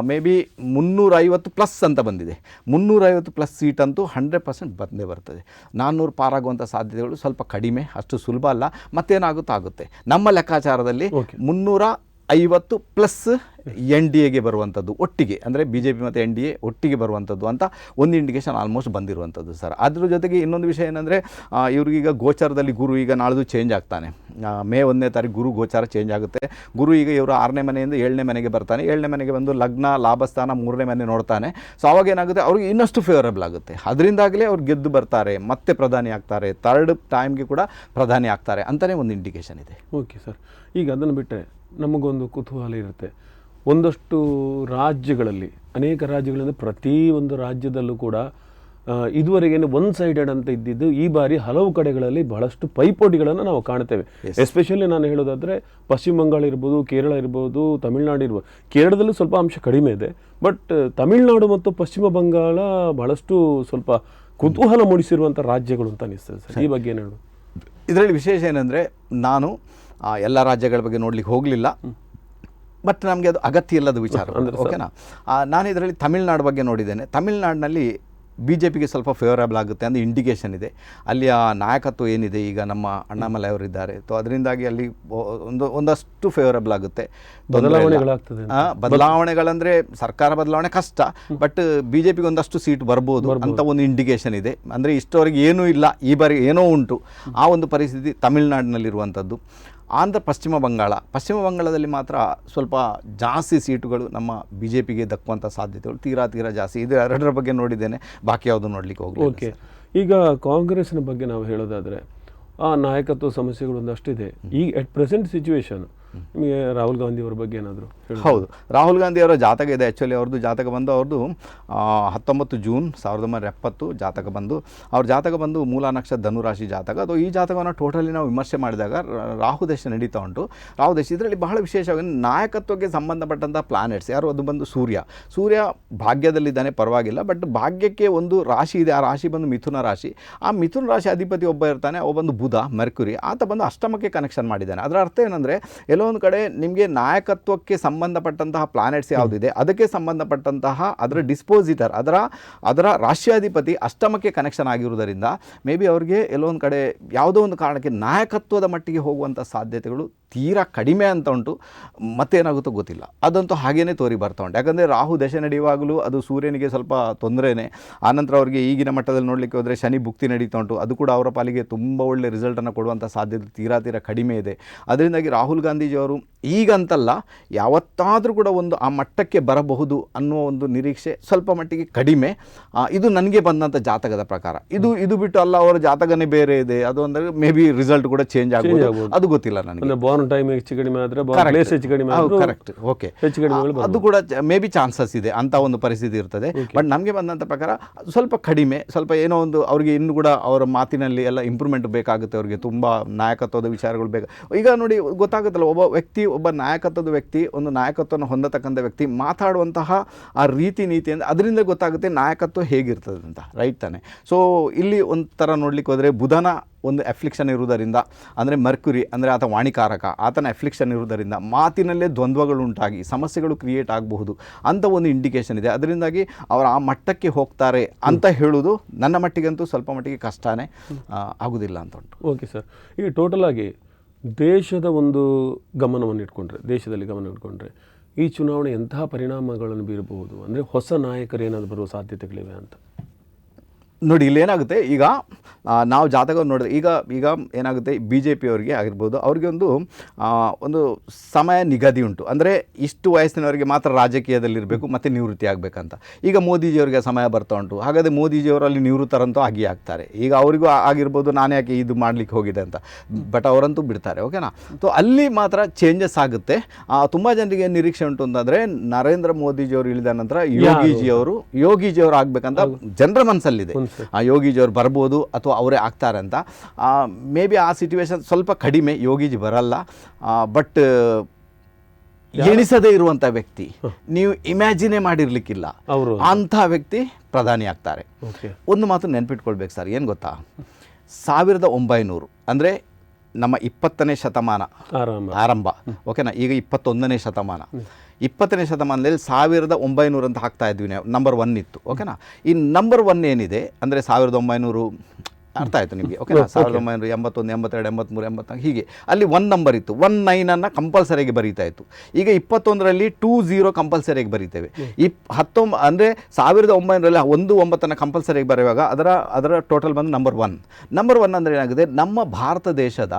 ಮೇ ಬಿ ಮುನ್ನೂರೈವತ್ತು ಪ್ಲಸ್ ಅಂತ ಬಂದಿದೆ. ಮುನ್ನೂರೈವತ್ತು ಪ್ಲಸ್ ಸೀಟ್ ಅಂತೂ ಹಂಡ್ರೆಡ್ ಪರ್ಸೆಂಟ್ ಬಂದೇ ಬರ್ತದೆ. ನಾನ್ನೂರು ಪಾರಾಗುವಂಥ ಸಾಧ್ಯತೆಗಳು ಸ್ವಲ್ಪ ಕಡಿಮೆ ಅಷ್ಟು ಸುಲಭ ಅಲ್ಲ ಮತ್ತೇನಾಗುತ್ತೋ ಆಗುತ್ತೆ. ನಮ್ಮ ಲೆಕ್ಕಾಚಾರದಲ್ಲಿ. ಮುನ್ನೂರ ಐವತ್ತು ಪ್ಲಸ್ ಎನ್ ಡಿ ಎಗೆ ಬರುವಂಥದ್ದು ಒಟ್ಟಿಗೆ, ಅಂದರೆ ಬಿ ಜೆ ಪಿ ಮತ್ತು ಎನ್ ಡಿ ಎ ಒಟ್ಟಿಗೆ ಬರುವಂಥದ್ದು ಅಂತ ಒಂದು ಇಂಡಿಕೇಶನ್ ಆಲ್ಮೋಸ್ಟ್ ಬಂದಿರುವಂಥದ್ದು ಸರ್. ಅದ್ರ ಜೊತೆಗೆ ಇನ್ನೊಂದು ವಿಷಯ ಏನಂದರೆ ಇವ್ರಿಗೀಗ ಗೋಚಾರದಲ್ಲಿ ಗುರು ಈಗ ನಾಳೆದು ಚೇಂಜ್ ಆಗ್ತಾನೆ. ಮೇ ಒಂದನೇ ತಾರೀಕು ಗುರು ಗೋಚಾರ ಚೇಂಜ್ ಆಗುತ್ತೆ. ಗುರು ಈಗ ಇವರು ಆರನೇ ಮನೆಯಿಂದ ಏಳನೇ ಮನೆಗೆ ಬರ್ತಾನೆ. ಏಳನೇ ಮನೆಗೆ ಬಂದು ಲಗ್ನ, ಲಾಭಸ್ಥಾನ ಮೂರನೇ ಮನೆ ನೋಡ್ತಾನೆ. ಸೊ ಅವಾಗ ಏನಾಗುತ್ತೆ, ಅವ್ರಿಗೆ ಇನ್ನಷ್ಟು ಫೇವರಬಲ್ ಆಗುತ್ತೆ. ಅದರಿಂದಾಗಲೇ ಅವ್ರು ಗೆದ್ದು ಬರ್ತಾರೆ, ಮತ್ತೆ ಪ್ರಧಾನಿ ಆಗ್ತಾರೆ ಥರ್ಡ್ ಟೈಮ್ಗೆ ಕೂಡ ಪ್ರಧಾನಿ ಆಗ್ತಾರೆ ಅಂತಲೇ ಒಂದು ಇಂಡಿಕೇಶನ್ ಇದೆ. ಓಕೆ ಸರ್ ಈಗ ಅದನ್ನು ಬಿಟ್ಟರೆ ನಮಗೊಂದು ಕುತೂಹಲ ಇರುತ್ತೆ. ಒಂದಷ್ಟು ರಾಜ್ಯಗಳಲ್ಲಿ ಅನೇಕ ರಾಜ್ಯಗಳಿಂದ ಪ್ರತಿ ಒಂದು ರಾಜ್ಯದಲ್ಲೂ ಕೂಡ ಇದುವರೆಗೇನೆ ಒನ್ ಸೈಡೆಡ್ ಅಂತ ಇದ್ದಿದ್ದು ಈ ಬಾರಿ ಹಲವು ಕಡೆಗಳಲ್ಲಿ ಬಹಳಷ್ಟು ಪೈಪೋಟಿಗಳನ್ನು ನಾವು ಕಾಣ್ತೇವೆ. ಎಸ್ಪೆಷಲಿ ನಾನು ಹೇಳೋದಾದರೆ ಪಶ್ಚಿಮ ಬಂಗಾಳ ಇರ್ಬೋದು ಕೇರಳ ಇರ್ಬೋದು ತಮಿಳುನಾಡು ಇರ್ಬೋದು ಕೇರಳದಲ್ಲೂ ಸ್ವಲ್ಪ ಅಂಶ ಕಡಿಮೆ ಇದೆ. ಬಟ್ ತಮಿಳುನಾಡು ಮತ್ತು ಪಶ್ಚಿಮ ಬಂಗಾಳ ಬಹಳಷ್ಟು ಸ್ವಲ್ಪ ಕುತೂಹಲ ಮೂಡಿಸಿರುವಂಥ ರಾಜ್ಯಗಳು ಅಂತ ಅನಿಸ್ತದೆ ಸರ್. ಈ ಬಗ್ಗೆ ಏನು ಹೇಳೋದು ಇದರಲ್ಲಿ ವಿಶೇಷ ಏನಂದರೆ ನಾನು ಎಲ್ಲ ರಾಜ್ಯಗಳ ಬಗ್ಗೆ ನೋಡ್ಲಿಕ್ಕೆ ಹೋಗಲಿಲ್ಲ. ಬಟ್ ನಮಗೆ ಅದು ಅಗತ್ಯ ಇಲ್ಲದ ವಿಚಾರ. ಓಕೆನಾ ನಾನು ಇದರಲ್ಲಿ ತಮಿಳ್ನಾಡು ಬಗ್ಗೆ ನೋಡಿದ್ದೇನೆ. ತಮಿಳ್ನಾಡಿನಲ್ಲಿ ಬಿ ಜೆ ಪಿಗೆ ಸ್ವಲ್ಪ ಫೇವರಬಲ್ ಆಗುತ್ತೆ ಅಂದರೆ ಇಂಡಿಕೇಶನ್ ಇದೆ. ಅಲ್ಲಿಯ ನಾಯಕತ್ವ ಏನಿದೆ? ಈಗ ನಮ್ಮ ಅಣ್ಣಾಮಲೈ ಅವರಿದ್ದಾರೆ. ಸೊ ಅದರಿಂದಾಗಿ ಅಲ್ಲಿ ಒಂದು ಒಂದಷ್ಟು ಫೇವರಬಲ್ ಆಗುತ್ತೆ. ಬದಲಾವಣೆಗಳಂದರೆ ಸರ್ಕಾರ ಬದಲಾವಣೆ ಕಷ್ಟ. ಬಟ್ ಬಿ ಜೆ ಪಿಗೆ ಒಂದಷ್ಟು ಸೀಟ್ ಬರ್ಬೋದು ಅಂತ ಒಂದು ಇಂಡಿಕೇಶನ್ ಇದೆ. ಅಂದರೆ ಇಷ್ಟವರೆಗೆ ಏನೂ ಇಲ್ಲ. ಈ ಬಾರಿ ಏನೋ ಉಂಟು. ಆ ಒಂದು ಪರಿಸ್ಥಿತಿ ತಮಿಳುನಾಡಿನಲ್ಲಿರುವಂಥದ್ದು. ಆಂಧ್ರ ಪಶ್ಚಿಮ ಬಂಗಾಳ. ಪಶ್ಚಿಮ ಬಂಗಾಳದಲ್ಲಿ ಮಾತ್ರ ಸ್ವಲ್ಪ ಜಾಸ್ತಿ ಸೀಟುಗಳು ನಮ್ಮ ಬಿ ಜೆ ಪಿಗೆ ದಕ್ಕುವಂಥ ಸಾಧ್ಯತೆಗಳು. ತೀರಾ ತೀರಾ ಜಾಸ್ತಿ. ಇದು ಎರಡರ ಬಗ್ಗೆ ನೋಡಿದ್ದೇನೆ. ಬಾಕಿ ಯಾವುದು ನೋಡಲಿಕ್ಕೆ ಹೋಗಲಿ ಓಕೆ. ಈಗ ಕಾಂಗ್ರೆಸ್ನ ಬಗ್ಗೆ ನಾವು ಹೇಳೋದಾದರೆ ಆ ನಾಯಕತ್ವ ಸಮಸ್ಯೆಗಳು ಒಂದಷ್ಟಿದೆ ಈಗ ಎಟ್ ಪ್ರೆಸೆಂಟ್ ಸಿಚುವೇಶನ್ ನಿಮಗೆ ರಾಹುಲ್ ಗಾಂಧಿ ಅವರ ಬಗ್ಗೆ ಏನಾದರೂ ಹೌದು. ರಾಹುಲ್ ಗಾಂಧಿ ಅವರ ಜಾತಕ ಇದೆ ಆ್ಯಕ್ಚುಲಿ ಅವ್ರದ್ದು ಜಾತಕ ಬಂದು ಅವ್ರದ್ದು ಹತ್ತೊಂಬತ್ತು ಜೂನ್ ಸಾವಿರದ ಒಂಬೈನೂರ ಎಪ್ಪತ್ತು ಜಾತಕ ಬಂದು, ಅವ್ರ ಜಾತಕ ಬಂದು ಮೂಲ ನಕ್ಷತ್ರ ಧನುರಾಶಿ ಜಾತಕ. ಅದು ಈ ಜಾತಕವನ್ನು ಟೋಟಲಿ ನಾವು ವಿಮರ್ಶೆ ಮಾಡಿದಾಗ ರಾಹು ದೇಶ ನಡೀತಾ ಉಂಟು. ರಾಹು ದೇಶ ಇದರಲ್ಲಿ ಬಹಳ ವಿಶೇಷವಾಗಿ ನಾಯಕತ್ವಕ್ಕೆ ಸಂಬಂಧಪಟ್ಟಂಥ ಪ್ಲಾನೆಟ್ಸ್ ಯಾರು? ಅದು ಬಂದು ಸೂರ್ಯ. ಸೂರ್ಯ ಭಾಗ್ಯದಲ್ಲಿದ್ದಾನೆ, ಪರವಾಗಿಲ್ಲ. ಬಟ್ ಭಾಗ್ಯಕ್ಕೆ ಒಂದು ರಾಶಿ ಇದೆ. ಆ ರಾಶಿ ಬಂದು ಮಿಥುನ ರಾಶಿ. ಆ ಮಿಥುನ ರಾಶಿ ಅಧಿಪತಿ ಒಬ್ಬ ಇರ್ತಾನೆ. ಒಬ್ಬಂದು ಬಂದು ಬುಧ, ಮೆರ್ಕುರಿ. ಆತ ಬಂದು ಅಷ್ಟಮಕ್ಕೆ ಕನೆಕ್ಷನ್ ಮಾಡಿದ್ದಾನೆ. ಅದರ ಅರ್ಥ ಏನಂದರೆ, ಎಲ್ಲೋ ಒಂದು ಕಡೆ ನಿಮಗೆ ನಾಯಕತ್ವಕ್ಕೆ ಸಂಬಂಧಪಟ್ಟಂತಹ ಪ್ಲಾನೆಟ್ಸ್ ಯಾವುದಿದೆ ಅದಕ್ಕೆ ಸಂಬಂಧಪಟ್ಟಂತಹ ಅದರ ಡಿಸ್ಪೋಸಿಟರ್ ಅದರ ಅದರ ರಾಷ್ಟ್ರಾಧಿಪತಿ ಅಷ್ಟಮಕ್ಕೆ ಕನೆಕ್ಷನ್ ಆಗಿರುವುದರಿಂದ ಮೇ ಬಿ ಅವ್ರಿಗೆ ಎಲ್ಲೋ ಒಂದು ಕಡೆ ಯಾವುದೋ ಒಂದು ಕಾರಣಕ್ಕೆ ನಾಯಕತ್ವದ ಮಟ್ಟಿಗೆ ಹೋಗುವಂಥ ಸಾಧ್ಯತೆಗಳು ತೀರಾ ಕಡಿಮೆ ಅಂತ ಉಂಟು. ಮತ್ತೇನಾಗುತ್ತೋ ಗೊತ್ತಿಲ್ಲ. ಅದಂತೂ ಹಾಗೇನೇ ತೋರಿ ಬರ್ತಾ ಉಂಟು. ಯಾಕಂದರೆ ರಾಹು ದಶೆ ನಡೆಯುವಾಗಲೂ ಅದು ಸೂರ್ಯನಿಗೆ ಸ್ವಲ್ಪ ತೊಂದರೆನೇ. ಆನಂತರ ಅವರಿಗೆ ಈಗಿನ ಮಟ್ಟದಲ್ಲಿ ನೋಡಲಿಕ್ಕೆ ಹೋದರೆ ಶನಿ ಭುಕ್ತಿ ನಡೀತಾ ಉಂಟು. ಅದು ಕೂಡ ಅವರ ಪಾಲಿಗೆ ತುಂಬ ಒಳ್ಳೆ ರಿಸಲ್ಟನ್ನು ಕೊಡುವಂಥ ಸಾಧ್ಯತೆ ತೀರಾ ತೀರಾ ಕಡಿಮೆ ಇದೆ. ಅದರಿಂದಾಗಿ ರಾಹುಲ್ ಗಾಂಧೀಜಿಯವರು ಈಗಂತಲ್ಲ ಯಾವತ್ತಾದರೂ ಕೂಡ ಒಂದು ಆ ಮಟ್ಟಕ್ಕೆ ಬರಬಹುದು ಅನ್ನುವ ಒಂದು ನಿರೀಕ್ಷೆ ಸ್ವಲ್ಪ ಮಟ್ಟಿಗೆ ಕಡಿಮೆ. ಇದು ನನಗೆ ಬಂದಂಥ ಜಾತಕದ ಪ್ರಕಾರ. ಇದು ಇದು ಬಿಟ್ಟು ಅಲ್ಲ ಅವರ ಜಾತಕನೇ ಬೇರೆ ಇದೆ. ಅದು ಅಂದರೆ ಮೇ ಬಿ ರಿಸಲ್ಟ್ ಕೂಡ ಚೇಂಜ್ ಆಗ್ಬೋದು ಆಗ್ಬೋದು. ಅದು ಗೊತ್ತಿಲ್ಲ ನನಗೆ. ಬಾರ್ನ್ ಟೈಮ್ ಹೆಚ್ಚು ಕಡಿಮೆ ಆದರೆ ಹೆಚ್ಚು ಕಡಿಮೆ ಕರೆಕ್ಟ್ ಓಕೆ ಹೆಚ್ಚು ಕಡಿಮೆ ಅದು ಕೂಡ ಮೇ ಬಿ ಚಾನ್ಸಸ್ ಇದೆ ಅಂತ ಒಂದು ಪರಿಸ್ಥಿತಿ ಇರ್ತದೆ. ಬಟ್ ನಮಗೆ ಬಂದಂಥ ಪ್ರಕಾರ ಅದು ಸ್ವಲ್ಪ ಕಡಿಮೆ ಸ್ವಲ್ಪ ಏನೋ ಒಂದು ಅವರಿಗೆ ಇನ್ನೂ ಕೂಡ ಅವರ ಮಾತಿನಲ್ಲಿ ಎಲ್ಲ ಇಂಪ್ರೂವ್ಮೆಂಟ್ ಬೇಕಾಗುತ್ತೆ ಅವರಿಗೆ ತುಂಬ ನಾಯಕತ್ವದ ವಿಚಾರಗಳು ಬೇಕು. ಈಗ ನೋಡಿ ಗೊತ್ತಾಗುತ್ತಲ್ಲ ಒಬ್ಬ ಒಬ್ಬ ವ್ಯಕ್ತಿ, ಒಬ್ಬ ನಾಯಕತ್ವದ ವ್ಯಕ್ತಿ, ಒಂದು ನಾಯಕತ್ವವನ್ನು ಹೊಂದತಕ್ಕಂಥ ವ್ಯಕ್ತಿ ಮಾತಾಡುವಂತಹ ಆ ರೀತಿ ನೀತಿ ಅಂದರೆ ಅದರಿಂದ ಗೊತ್ತಾಗುತ್ತೆ ನಾಯಕತ್ವ ಹೇಗಿರ್ತದೆ ಅಂತ ರೈಟ್ ತಾನೆ? ಸೊ ಇಲ್ಲಿ ಒಂಥರ ನೋಡ್ಲಿಕ್ಕೆ ಹೋದರೆ ಬುಧನ ಒಂದು ಎಫ್ಲಿಕ್ಷನ್ ಇರುವುದರಿಂದ, ಅಂದರೆ ಮರ್ಕ್ಯುರಿ ಅಂದರೆ ಆತ ವಾಣಿಕಾರಕ, ಆತನ ಎಫ್ಲಿಕ್ಷನ್ ಇರುವುದರಿಂದ ಮಾತಿನಲ್ಲೇ ದ್ವಂದ್ವಗಳು ಉಂಟಾಗಿ, ಸಮಸ್ಯೆಗಳು ಕ್ರಿಯೇಟ್ ಆಗಬಹುದು ಅಂತ ಒಂದು ಇಂಡಿಕೇಶನ್ ಇದೆ. ಅದರಿಂದಾಗಿ ಅವರು ಆ ಮಟ್ಟಕ್ಕೆ ಹೋಗ್ತಾರೆ ಅಂತ ಹೇಳೋದು ನನ್ನ ಮಟ್ಟಿಗಂತೂ ಸ್ವಲ್ಪ ಮಟ್ಟಿಗೆ ಕಷ್ಟನೇ ಆಗುದಿಲ್ಲ ಅಂತ ಉಂಟು. ಓಕೆ ಸರ್ ಈಗ ಟೋಟಲ್ ಆಗಿ ದೇಶದ ಒಂದು ಗಮನವನ್ನು ಇಟ್ಕೊಂಡ್ರೆ, ದೇಶದಲ್ಲಿ ಗಮನ ಇಟ್ಕೊಂಡ್ರೆ, ಈ ಚುನಾವಣೆ ಎಂತಹ ಪರಿಣಾಮಗಳನ್ನು ಬೀರಬಹುದು? ಅಂದರೆ ಹೊಸ ನಾಯಕರು ಏನಾದರೂ ಬರುವ ಸಾಧ್ಯತೆಗಳಿವೆ ಅಂತ. ನೋಡಿ ಇಲ್ಲಿ ಏನಾಗುತ್ತೆ? ಈಗ ನಾವು ಜಾತಕ ನೋಡಿದ್ರೆ ಈಗ ಈಗ ಏನಾಗುತ್ತೆ? ಬಿ ಜೆ ಪಿಯವರಿಗೆ ಆಗಿರ್ಬೋದು ಅವ್ರಿಗೆ ಒಂದು ಒಂದು ಸಮಯ ನಿಗದಿ ಉಂಟು. ಅಂದರೆ ಇಷ್ಟು ವಯಸ್ಸಿನವರಿಗೆ ಮಾತ್ರ ರಾಜಕೀಯದಲ್ಲಿರಬೇಕು ಮತ್ತು ನಿವೃತ್ತಿ ಆಗಬೇಕಂತ. ಈಗ ಮೋದಿಜಿಯವರಿಗೆ ಸಮಯ ಬರ್ತಾ ಉಂಟು. ಹಾಗಾದರೆ ಮೋದಿಜಿಯವರು ಅಲ್ಲಿ ನಿವೃತ್ತರಂತೂ ಆಗಿ ಆಗ್ತಾರೆ. ಈಗ ಅವರಿಗೂ ಆಗಿರ್ಬೋದು ನಾನು ಯಾಕೆ ಇದು ಮಾಡಲಿಕ್ಕೆ ಹೋಗಿದೆ ಅಂತ. ಬಟ್ ಅವರಂತೂ ಬಿಡ್ತಾರೆ ಓಕೆನಾ? ಸೊ ಅಲ್ಲಿ ಮಾತ್ರ ಚೇಂಜಸ್ ಆಗುತ್ತೆ. ತುಂಬ ಜನರಿಗೆ ನಿರೀಕ್ಷೆ ಉಂಟು ಅಂತಂದರೆ ನರೇಂದ್ರ ಮೋದಿಜಿಯವರು ಇಳಿದ ನಂತರ ಯೋಗಿಜಿಯವರು ಯೋಗಿಜಿಯವರು ಆಗಬೇಕಂತ ಜನರ ಮನಸ್ಸಲ್ಲಿದೆ. ಆ ಅವ್ರು ಬರ್ಬೋದು ಅಥವಾ ಅವರೇ ಆಗ್ತಾರೆ ಅಂತ. ಮೇ ಬಿ ಆ ಸಿಚುವೇಶನ್ ಸ್ವಲ್ಪ ಕಡಿಮೆ ಯೋಗಿಜಿ ಬರಲ್ಲ. ಬಟ್ ಎಣಿಸದೇ ಇರುವಂಥ ವ್ಯಕ್ತಿ. ನೀವು ಇಮ್ಯಾಜಿನೇ ಮಾಡಿರ್ಲಿಕ್ಕಿಲ್ಲ. ಅವರು. ಅಂಥ ವ್ಯಕ್ತಿ ಪ್ರಧಾನಿ ಆಗ್ತಾರೆ. ಒಂದು ಮಾತು ನೆನ್ಪಿಟ್ಕೊಳ್ಬೇಕು ಸರ್ ಏನು ಗೊತ್ತಾ? ಸಾವಿರದ ಒಂಬೈನೂರು ಅಂದರೆ ನಮ್ಮ ಇಪ್ಪತ್ತನೇ ಶತಮಾನ ಆರಂಭ. ಓಕೆನಾ? ಈಗ ಇಪ್ಪತ್ತೊಂದನೇ ಶತಮಾನ. ಇಪ್ಪತ್ತನೇ ಶತಮಾನದಲ್ಲಿ ಸಾವಿರದ ಒಂಬೈನೂರು ಅಂತ ಹಾಕ್ತಾ ಇದ್ವಿ ನಾವು. ನಂಬರ್ ಒನ್ ಇತ್ತು ಓಕೆನಾ ಈ ನಂಬರ್ ಒನ್ ಏನಿದೆ ಅಂದರೆ ಸಾವಿರದ ಒಂಬೈನೂರು ಅರ್ಥ ಆಯಿತು ನಿಮಗೆ ಓಕೆನಾ ಸಾವಿರದ ಒಂಬೈನೂರ ಎಂಬತ್ತೊಂದು ಎಂಬತ್ತೆರಡು ಎಂಬತ್ತ್ಮೂರು ಎಂಬತ್ನಾಲ್ಕು ಹೀಗೆ. ಅಲ್ಲಿ ಒನ್ ನಂಬರ್ ಇತ್ತು. ಒನ್ ನೈನನ್ನು ಕಂಪಲ್ಸರಿಯಾಗಿ ಬರೀತಾ ಇತ್ತು. ಈಗ ಇಪ್ಪತ್ತೊಂದರಲ್ಲಿ ಟೂ ಝೀರೋ ಕಂಪಲ್ಸರಿಯಾಗಿ ಬರೀತೇವೆ. ಇಪ್ ಹತ್ತೊಂಬ ಅಂದರೆ ಸಾವಿರದ ಒಂಬೈನೂರಲ್ಲಿ ಒಂದು ಒಂಬತ್ತನ್ನು ಕಂಪಲ್ಸರಿಯಾಗಿ ಬರೆಯುವಾಗ ಅದರ ಅದರ ಟೋಟಲ್ ಬಂದು ನಂಬರ್ ಒನ್ ನಂಬರ್ ಒನ್ ಅಂದರೆ ಏನಾಗಿದೆ ನಮ್ಮ ಭಾರತ ದೇಶದ